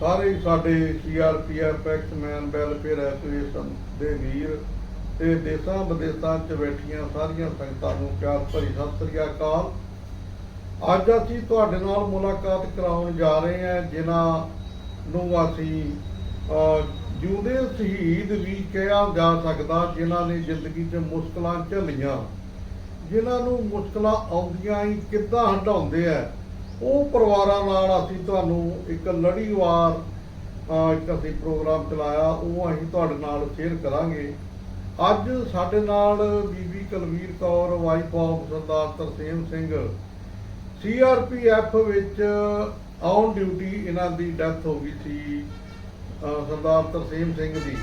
ਸਾਰੇ ਹੀ ਸਾਡੇ CRPF ex-man welfare association ਦੇ ਵੀਰ ਤੇ ਦੇਸਾਂ ਵਿਦੇਸਾਂ 'ਚ ਬੈਠੀਆਂ ਸਾਰੀਆਂ ਸੰਗਤਾਂ ਨੂੰ ਪਿਆਰ ਭਰੀ ਸਤਿ ਸ੍ਰੀ ਅਕਾਲ। ਅੱਜ ਅਸੀਂ ਤੁਹਾਡੇ ਨਾਲ ਮੁਲਾਕਾਤ ਕਰਾਉਣ ਜਾ ਰਹੇ ਹਾਂ, ਜਿਨ੍ਹਾਂ ਨੂੰ ਅਸੀਂ ਜਿਉਂਦੇ ਸ਼ਹੀਦ ਵੀ ਕਿਹਾ ਜਾ ਸਕਦਾ, ਜਿਨ੍ਹਾਂ ਨੇ ਜ਼ਿੰਦਗੀ 'ਚ ਮੁਸ਼ਕਲਾਂ ਝੱਲੀਆਂ। ਜਿਨ੍ਹਾਂ ਨੂੰ ਮੁਸ਼ਕਲਾਂ ਆਉਂਦੀਆਂ ਹੀ ਕਿੱਦਾਂ ਹਟਾਉਂਦੇ ਆ? ਉਹ ਪਰਿਵਾਰਾਂ ਨਾਲ ਅਸੀਂ ਤੁਹਾਨੂੰ ਇੱਕ ਲੜੀਵਾਰ ਇੱਕ ਅਸੀਂ ਪ੍ਰੋਗਰਾਮ ਚਲਾਇਆ, ਉਹ ਅਸੀਂ ਤੁਹਾਡੇ ਨਾਲ ਸ਼ੇਅਰ ਕਰਾਂਗੇ। ਅੱਜ ਸਾਡੇ ਨਾਲ Bibi Kulvir Kaur wife of Sardar Tarsem Singh CRPF ਵਿੱਚ ਔਨ ਡਿਊਟੀ ਇਹਨਾਂ ਦੀ ਡੈਥ ਹੋ ਗਈ ਸੀ ਸਰਦਾਰ ਤਰਸੇਮ ਸਿੰਘ ਦੀ।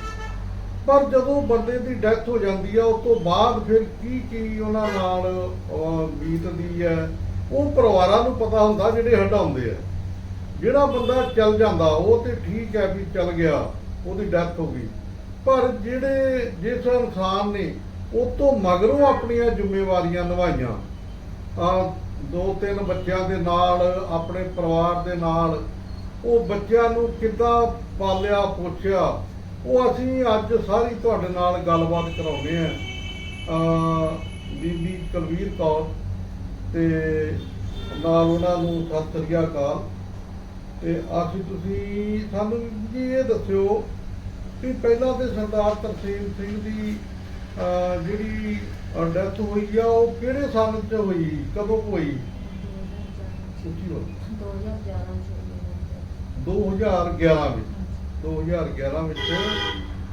ਪਰ ਜਦੋਂ ਬੰਦੇ ਦੀ ਡੈਥ ਹੋ ਜਾਂਦੀ ਆ, ਉਸ ਤੋਂ ਬਾਅਦ ਫਿਰ ਕੀ ਕੀ ਉਹਨਾਂ ਨਾਲ ਬੀਤਦੀ ਹੈ? ਉਹ ਪਰਿਵਾਰਾਂ ਨੂੰ ਪਤਾ ਹੁੰਦਾ ਜਿਹੜੇ ਹਟਾਉਂਦੇ ਆ। ਜਿਹੜਾ ਬੰਦਾ ਚੱਲ ਜਾਂਦਾ, ਉਹ ਤੇ ਠੀਕ ਹੈ ਵੀ ਚੱਲ ਗਿਆ, ਉਹਦੀ ਡੈਥ ਹੋ ਗਈ। ਪਰ ਜਿਹੜੇ ਜਿਸ ਇਨਸਾਨ ਨੇ, ਉਹ ਤੋਂ ਮਗਰੋਂ ਆਪਣੀਆਂ ਜ਼ਿੰਮੇਵਾਰੀਆਂ ਨਿਭਾਈਆਂ। ਆ ਦੋ ਤਿੰਨ ਬੱਚਿਆਂ ਦੇ ਨਾਲ, ਆਪਣੇ ਪਰਿਵਾਰ ਦੇ ਨਾਲ, ਉਹ ਬੱਚਿਆਂ ਨੂੰ ਕਿੱਦਾਂ ਪਾਲਿਆ ਪੋਛਿਆ ਉਹ ਅਸੀਂ ਅੱਜ ਸਾਰੀ ਤੁਹਾਡੇ ਨਾਲ ਗੱਲਬਾਤ ਕਰਾਉਂਦੇ ਆ ਬੀਬੀ ਕਲਵੀਰ ਕੌਰ ਤੇ ਨਾਲ ਉਹਨਾਂ ਨੂੰ ਸਤਿ ਸ੍ਰੀ ਅਕਾਲ। ਤੇ ਅਸੀਂ ਤੁਸੀਂ ਸਾਨੂੰ ਜੀ ਇਹ ਦੱਸਿਓ ਕਿ ਪਹਿਲਾਂ ਤੇ ਸਰਦਾਰ ਤਰਸੇਮ ਸਿੰਘ ਦੀ ਜਿਹੜੀ ਡੈਥ ਹੋਈ ਆ, ਉਹ ਕਿਹੜੇ ਸਾਲ ਚ ਹੋਈ? ਕਦੋਂ ਹੋਈ? ਉੱਚੀ ਬੋਲ 2011 ਵਿੱਚ। 2011 ਵਿੱਚ।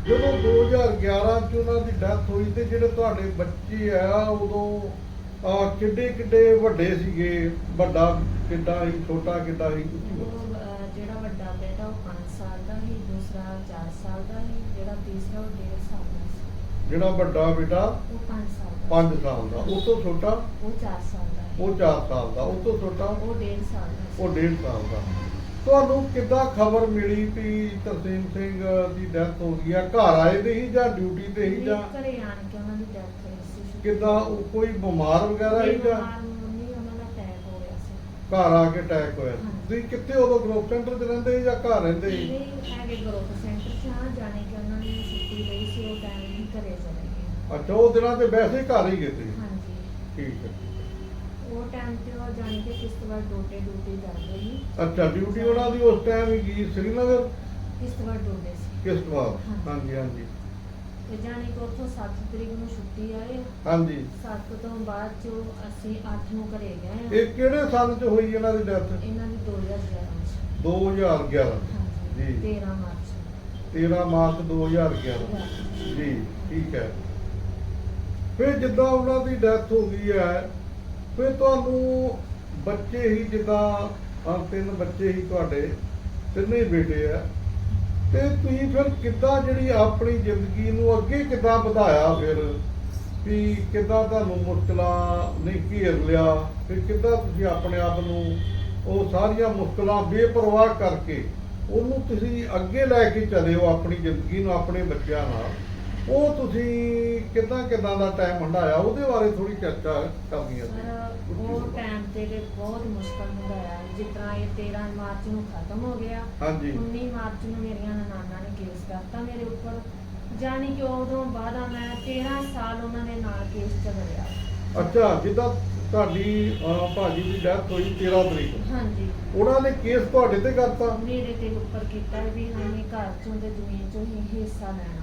ਜਦੋਂ 2011 ਚ ਉਹਨਾਂ ਦੀ ਡੈਥ ਹੋਈ ਤੇ ਜਿਹੜੇ ਤੁਹਾਡੇ ਬੱਚੇ ਆ, ਉਦੋਂ ਆ ਕਿੱਡੇ ਕਿੱਡੇ ਵੱਡੇ ਸੀਗੇ ਵੱਡਾ ਕਿੱਡਾ ਸੀ ਛੋਟਾ ਕਿੱਡਾ ਸੀ? ਜਿਹੜਾ ਵੱਡਾ ਬੇਟਾ ਉਹ 5 ਸਾਲ ਦਾ ਸੀ ਦੂਸਰਾ 4 ਸਾਲ ਦਾ ਸੀ ਜਿਹੜਾ ਤੀਸਰਾ ਉਹ 1.5 ਸਾਲ ਦਾ ਸੀ। ਜਿਹੜਾ ਵੱਡਾ ਬੇਟਾ ਉਹ 5 ਸਾਲ ਦਾ 5 ਸਾਲ ਦਾ। ਉਸ ਤੋਂ ਛੋਟਾ? ਉਹ 4 ਸਾਲ ਦਾ ਸੀ। ਉਹ 4 ਸਾਲ ਦਾ। ਉਸ ਤੋਂ ਛੋਟਾ? ਉਹ 1.5 ਸਾਲ ਦਾ ਸੀ। ਉਹ 1.5 ਸਾਲ ਦਾ। ਤੁਹਾਨੂੰ ਕਿੱਦਾਂ ਖਬਰ ਮਿਲੀ ਕਿ ਤਰਸੇਮ ਸਿੰਘ ਦੀ ਡੈਥ ਹੋ ਗਈ ਆ? ਘਰ ਆਏ ਦੇ ਹੀ ਜਾਂ ਡਿਊਟੀ ਤੇ ਹੀ ਜਾਂ? ਨਹੀਂ, ਘਰੇ ਆਣ ਕੇ ਉਹਨਾਂ ਦੀ ਡੈਥ ਕਿੱਦਾਂ ਕੋਈ ਬਿਮਾਰ ਵਗੈਰਾ ਹੀ ਜਾਂ ਘਰ ਆ ਕੇ ਅਟੈਕ ਹੋਇਆ। ਤੁਸੀਂ ਕਿੱਥੇ ਉਦੋਂ ਗਰੁੱਪ ਸੈਂਟਰ 'ਚ ਰਹਿੰਦੇ ਸੀ ਜਾਂ ਘਰ ਰਹਿੰਦੇ ਸੀ? ਨਹੀਂ ਹੈਗੇ ਗਰੁੱਪ ਸੈਂਟਰ ਚ ਹਾਂ ਜਾਣੇ ਕਿ ਉਹਨਾਂ ਨੇ ਛੁੱਟੀ ਲਈ ਸੀ ਉਹ ਟਾਈਮ ਹੀ ਘਰੇ ਚਲੇ ਗਏ। ਅੱਛਾ ਉਹ ਦਿਨਾਂ ਤੇ ਵੈਸੇ ਘਰ ਹੀ ਗਏ ਸੀ? ਹਾਂਜੀ। ਠੀਕ ਹੈ ਉਹ ਟਾਈਮ ਤੇ ਉਹ ਜਾਣ ਕੇ ਕਿਸ਼ਤਵਾੜ ਡੋਡੇ ਡਿਊਟੀ ਜਾਂਦੇ ਸੀ। ਅੱਛਾ ਡਿਊਟੀ ਉਹਨਾਂ ਦੀ ਉਸ ਟਾਈਮ ਹੀ ਗਈ ਸ੍ਰੀਨਗਰ? ਸੀ? ਹਾਂਜੀ। ਤੇ ਜਾਣੀ ਕਿ ਉੱਥੋਂ 7 ਤਰੀਕ ਨੂੰ ਛੁੱਟੀ ਆਏ। ਹਾਂਜੀ। 7 ਤੋਂ ਬਾਅਦ ਚ ਅਸੀਂ 8 ਨੂੰ ਘਰੇ ਗਏ ਆ ਇਹ ਕਿਹੜੇ ਸਾਲ 'ਚ ਹੋਈ ਇਹਨਾਂ ਦੀ ਡੈਥ? ਇਹਨਾਂ ਦੀ 2011 ਚ। 2011 ਹਾਂਜੀ ਜੀ। 13 ਮਾਰਚ 13 ਮਾਰਚ 2011 ਜੀ ਠੀਕ ਹੈ। ਫਿਰ ਜਿੱਦਾਂ ਉਹਨਾਂ ਦੀ ਡੈਥ ਹੋ ਗਈ ਹੈ ਫਿਰ ਤੁਹਾਨੂੰ ਬੱਚੇ ਹੀ ਜਿੱਦਾਂ ਤਿੰਨ ਬੱਚੇ ਹੀ ਤੁਹਾਡੇ ਤਿੰਨੇ ਹੀ ਬੇਟੇ ਆ। ਤੇ ਤੁਸੀਂ ਫਿਰ ਕਿੱਦਾਂ ਜਿਹੜੀ ਆਪਣੀ ਜ਼ਿੰਦਗੀ ਨੂੰ ਅੱਗੇ ਕਿੱਦਾਂ ਵਧਾਇਆ ਫਿਰ? ਵੀ ਕਿੱਦਾਂ ਤੁਹਾਨੂੰ ਮੁਸ਼ਕਲਾਂ ਨੇ ਘੇਰ ਲਿਆ? ਫਿਰ ਕਿੱਦਾਂ ਤੁਸੀਂ ਆਪਣੇ ਆਪ ਨੂੰ ਉਹ ਸਾਰੀਆਂ ਮੁਸ਼ਕਲਾਂ ਬੇਪਰਵਾਹ ਕਰਕੇ ਉਹਨੂੰ ਤੁਸੀਂ ਅੱਗੇ ਲੈ ਕੇ ਚਲੇ ਹੋ ਆਪਣੀ ਜ਼ਿੰਦਗੀ ਨੂੰ, ਆਪਣੇ ਬੱਚਿਆਂ ਨਾਲ? ਉਹ ਤੁਸੀਂ ਕਿੱਦਾਂ ਕਿੱਦਾਂ ਦਾ ਟਾਈਮ ਹੰਡਾਇਆ ਉਹਦੇ ਬਾਰੇ ਥੋੜੀ ਚਰਚਾ ਕਰਨੀ ਹੈ ਸਰ ਉਹ ਟਾਈਮ ਤੇ ਬਹੁਤ ਮੁਸ਼ਕਲ ਹੁੰਦਾ ਹੈ ਜਿਸ ਤਰ੍ਹਾਂ ਇਹ 13 ਮਾਰਚ ਨੂੰ ਖਤਮ ਹੋ ਗਿਆ। ਹਾਂਜੀ। 19 ਮਾਰਚ ਨੂੰ ਮੇਰੀਆਂ ਨਨਾਣਾ ਨੇ ਕੇਸ ਕਰਤਾ ਮੇਰੇ ਉੱਪਰ। ਜਾਣੀ ਕਿ ਉਦੋਂ ਬਾਅਦ ਮੈਂ 13 ਸਾਲ ਉਹਨਾਂ ਦੇ ਨਾਲ ਕੇਸ ਚੱਲ ਰਿਹਾ ਅੱਛਾ ਜਿੱਦਾਂ ਤੁਹਾਡੀ ਭਾਜੀ ਦੀ ਡੈਥ ਹੋਈ 13 ਤਰੀਕ। ਨੂੰ ਹਾਂਜੀ। ਉਹਨਾਂ ਨੇ ਕੇਸ ਤੁਹਾਡੇ ਤੇ ਕਰਤਾ? ਮੇਰੇ ਤੇ ਉੱਪਰ ਕੀਤਾ ਵੀ ਹਾਨੇ ਘਰ ਚੋਂ ਤੇ ਜ਼ਮੀਨ ਚੋਂ ਹੀ ਹਿੱਸਾ ਲੈਣਾ।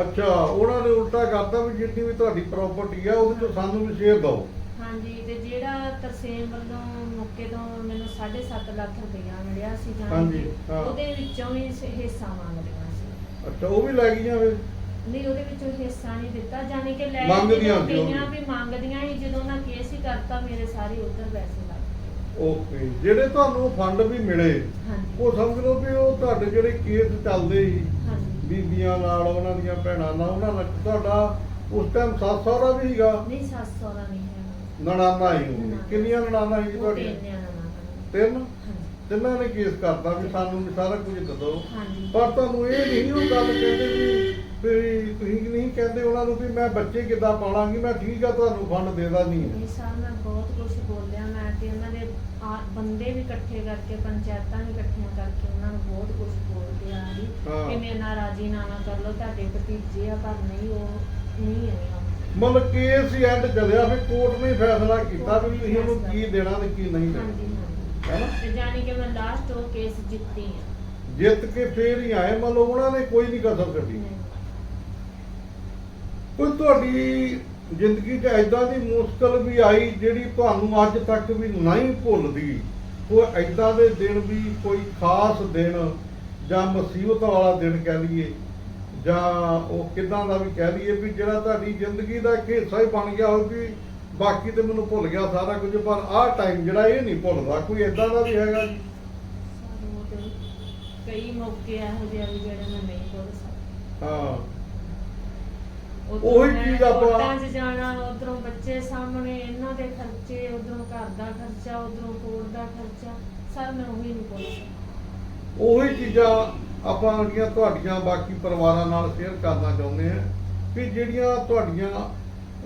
ਅੱਛਾ ਉਹਨਾਂ ਨੇ ਉਲਟਾ ਕਰਤਾ ਵੀ ਜਿੰਨੀ ਵੀ ਤੁਹਾਡੀ ਪ੍ਰਾਪਰਟੀ ਆ ਉਹਦੇ ਚੋਂ ਸਾਨੂੰ ਵੀ ਸ਼ੇਅਰ ਦਿਓ। ਹਾਂਜੀ ਤੇ ਜਿਹੜਾ ਤਰਸੇਮ ਵੱਲੋਂ ਮੌਕੇ ਤੋਂ ਮੈਨੂੰ 7.5 ਲੱਖ ਰੁਪਇਆ ਮਿਲਿਆ ਸੀ ਹਾਂਜੀ, ਹਾਂ। ਉਹਦੇ ਵਿੱਚੋਂ ਹੀ ਸ- ਹਿੱਸਾ ਮੰਗਦੀਆਂ ਸੀ। ਅੱਛਾ ਉਹ ਵੀ ਲੈ ਗਈਆਂ ਫਿਰ? ਨਹੀਂ ਉਹਦੇ ਵਿੱਚੋਂ ਹਿੱਸਾ ਨਹੀਂ ਦਿੱਤਾ ਜਾਣੀ ਕਿ ਲੈ ਮੰਗਦੀਆਂ ਜਦੋਂ ਸੀ ਉਹ ਗਈਆਂ ਵੀ। ਵੀ ਮੰਗਦੀਆਂ ਹੀ ਜਦੋਂ ਉਹਨਾਂ ਕੇਸ ਹੀ ਕਰਤਾ ਮੇਰੇ ਸਾਰੇ ਉੱਧਰ ਪੈਸੇ ਲੱਗ ਗਏ। ਓਕੇ ਜਿਹੜੇ ਤੁਹਾਨੂੰ ਫੰਡ ਵੀ ਮਿਲੇ ਹਾਂਜੀ। ਉਹ ਸਮਝ ਲਓ ਵੀ ਉਹ ਤੁਹਾਡੇ ਜਿਹੜੇ ਕੇਸ ਚੱਲਦੇ ਸੀ ਹਾਂਜੀ। ਬੀਬੀਆਂ ਨਾਲ ਉਹਨਾਂ ਦੀਆਂ ਭੈਣਾਂ ਨਾਲ ਉਹਨਾਂ ਨਾਲ ਤੁਹਾਡਾ ਉਸ ਟਾਈਮ ਸੱਸ ਸਹੁਰਾ ਵੀ ਸੀਗਾ? ਨਹੀਂ ਸੱਸ ਸਹੁਰਾ ਨਹੀਂ ਹੈ। ਨਣਾਨਾ ਹੀ ਹੋਊਗੀ। ਨਨਾਣਾ। ਕਿੰਨੀਆਂ ਨਣਾਨਾ ਸੀ ਤੁਹਾਡੀਆਂ? ਤਿੰਨ ਨਿਆਣਾ ਨਾਲ। ਤਿੰਨ? ਤਿੰਨਾਂ ਨੇ ਕੇਸ ਕਰਤਾ ਵੀ ਸਾਨੂੰ ਵੀ ਸਾਰਾ ਕੁਝ ਦੇ ਦਿਓ ਹਾਂਜੀ। ਪਰ ਤੁਹਾਨੂੰ ਇਹ ਨਹੀਂ ਉਹ ਗੱਲ ਕਹਿੰਦੇ ਵੀ ਵੀ ਤੁਸੀਂ ਨਹੀਂ ਕਹਿੰਦੇ ਉਹਨਾਂ ਨੂੰ ਵੀ ਮੈਂ ਬੱਚੇ ਕਿੱਦਾਂ ਪਾਲਾਂਗੀ ਮੈਂ ਠੀਕ ਆ ਤੁਹਾਨੂੰ ਫੰਡ ਦੇ ਦਾਂ ਨਹੀਂ ਇਹ ਸਾਲ ਮੈਂ ਬਹੁਤ ਕੁਝ ਬੋਲਿਆ ਮੈਂ ਤੇ ਉਹਨਾਂ ਦੇ ਆ ਬੰਦੇ ਵੀ ਇਕੱਠੇ ਕਰਕੇ ਪੰਚਾਇਤਾਂ ਵੀ ਇਕੱਠੀਆਂ ਕਰਕੇ ਉਹਨਾਂ ਨੂੰ ਬਹੁਤ ਕੁਝ ਬੋਲਦੇ ਆ ਜੀ ਹਾਂ। ਕਿ ਮੇਰੇ ਨਾਲ ਰਾਜੀਨਾਮਾ ਕਰ ਲਓ ਤੁਹਾਡੇ ਭਤੀਜੇ ਆ ਪਰ ਨਹੀਂ ਉਹ ਨਹੀਂ ਹੈ ਮਤਲਬ ਕੇਸ ਹੀ ਐਂਡ ਚੱਲਿਆ ਫਿਰ ਕੋਰਟ ਨੇ ਫੈਸਲਾ ਕੀਤਾ ਵੀ ਤੁਸੀਂ ਉਹਨੂੰ ਕੀ ਦੇਣਾ ਤੇ ਕੀ ਨਹੀਂ ਹਾਂਜੀ ਦੇਣਾ ਹਾਂਜੀ ਹੈਨਾ ਤੇ ਜਾਣੀ ਕਿ ਮੈਂ ਲਾਸਟ ਉਹ ਕੇਸ ਜਿੱਤੀ ਆ। ਜਿੱਤ ਕੇ ਫੇਰ ਹੀ ਆਏ ਮਤਲਬ ਉਹਨਾਂ ਨੇ ਕੋਈ ਨਹੀਂ ਕਸਰ ਕੱਢੀ। ਕੋਈ ਤੁਹਾਡੀ ਜ਼ਿੰਦਗੀ 'ਚ ਐਦਾਂ ਦੀ ਮੁਸ਼ਕਲ ਵੀ ਆਈ ਜਿਹੜੀ ਤੁਹਾਨੂੰ ਅੱਜ ਤੱਕ ਵੀ ਨਹੀਂ ਭੁੱਲਦੀ। ਕੋਈ ਐਦਾਂ ਦੇ ਦਿਨ ਵੀ ਕੋਈ ਖਾਸ ਦਿਨ ਜਾਂ ਮੁਸੀਬਤ ਵਾਲਾ ਦਿਨ ਕਹਿ ਲਈਏ ਜਾਂ ਉਹ ਕਿਦਾਂ ਦਾ ਵੀ ਕਹਿ ਲਈਏ ਵੀ ਜਿਹੜਾ ਤੁਹਾਡੀ ਜ਼ਿੰਦਗੀ ਦਾ ਇੱਕ ਹਿੱਸਾ ਹੀ ਬਣ ਗਿਆ ਹੋਵੇ ਵੀ ਬਾਕੀ ਤੇ ਮੈਨੂੰ ਭੁੱਲ ਗਿਆ ਸਾਰਾ ਕੁਝ ਪਰ ਆਹ ਟਾਈਮ ਜਿਹੜਾ ਇਹ ਨਹੀਂ ਭੁੱਲਦਾ ਕੋਈ ਐਦਾਂ ਦਾ ਵੀ ਹੈਗਾ ਜੀ? ਉਹ ਕਈ ਮੌਕੇ ਇਹੋ ਜਿਹੇ ਵੀ ਜਿਹੜੇ ਮੈਂ ਨਹੀਂ ਭੁੱਲ ਸਕਦੀ। ਹਾਂ। ਉੱਧਰੋਂ ਉਹੀ ਮੈਂ ਚੀਜ਼ ਆਪਾਂ- ਕੋਰਟਾਂ 'ਚ ਜਾਣਾ ਉਧਰੋਂ ਬੱਚੇ ਸਾਹਮਣੇ ਇਹਨਾਂ ਦੇ ਖਰਚੇ ਉਧਰੋਂ ਘਰ ਦਾ ਖਰਚਾ ਉਧਰੋਂ ਕੋਰਟ ਦਾ ਖਰਚਾ ਸਰ ਮੈਂ ਉਹੀ ਨਹੀਂ ਸਕਦੀ। ਉਹੀ ਚੀਜ਼ਾਂ ਆਪਾਂ ਜਿਹੜੀਆਂ ਤੁਹਾਡੀਆਂ ਬਾਕੀ ਪਰਿਵਾਰਾਂ ਨਾਲ ਸ਼ੇਅਰ ਕਰਨਾ ਚਾਹੁੰਦੇ ਆ ਕਿ ਜਿਹੜੀਆਂ ਤੁਹਾਡੀਆਂ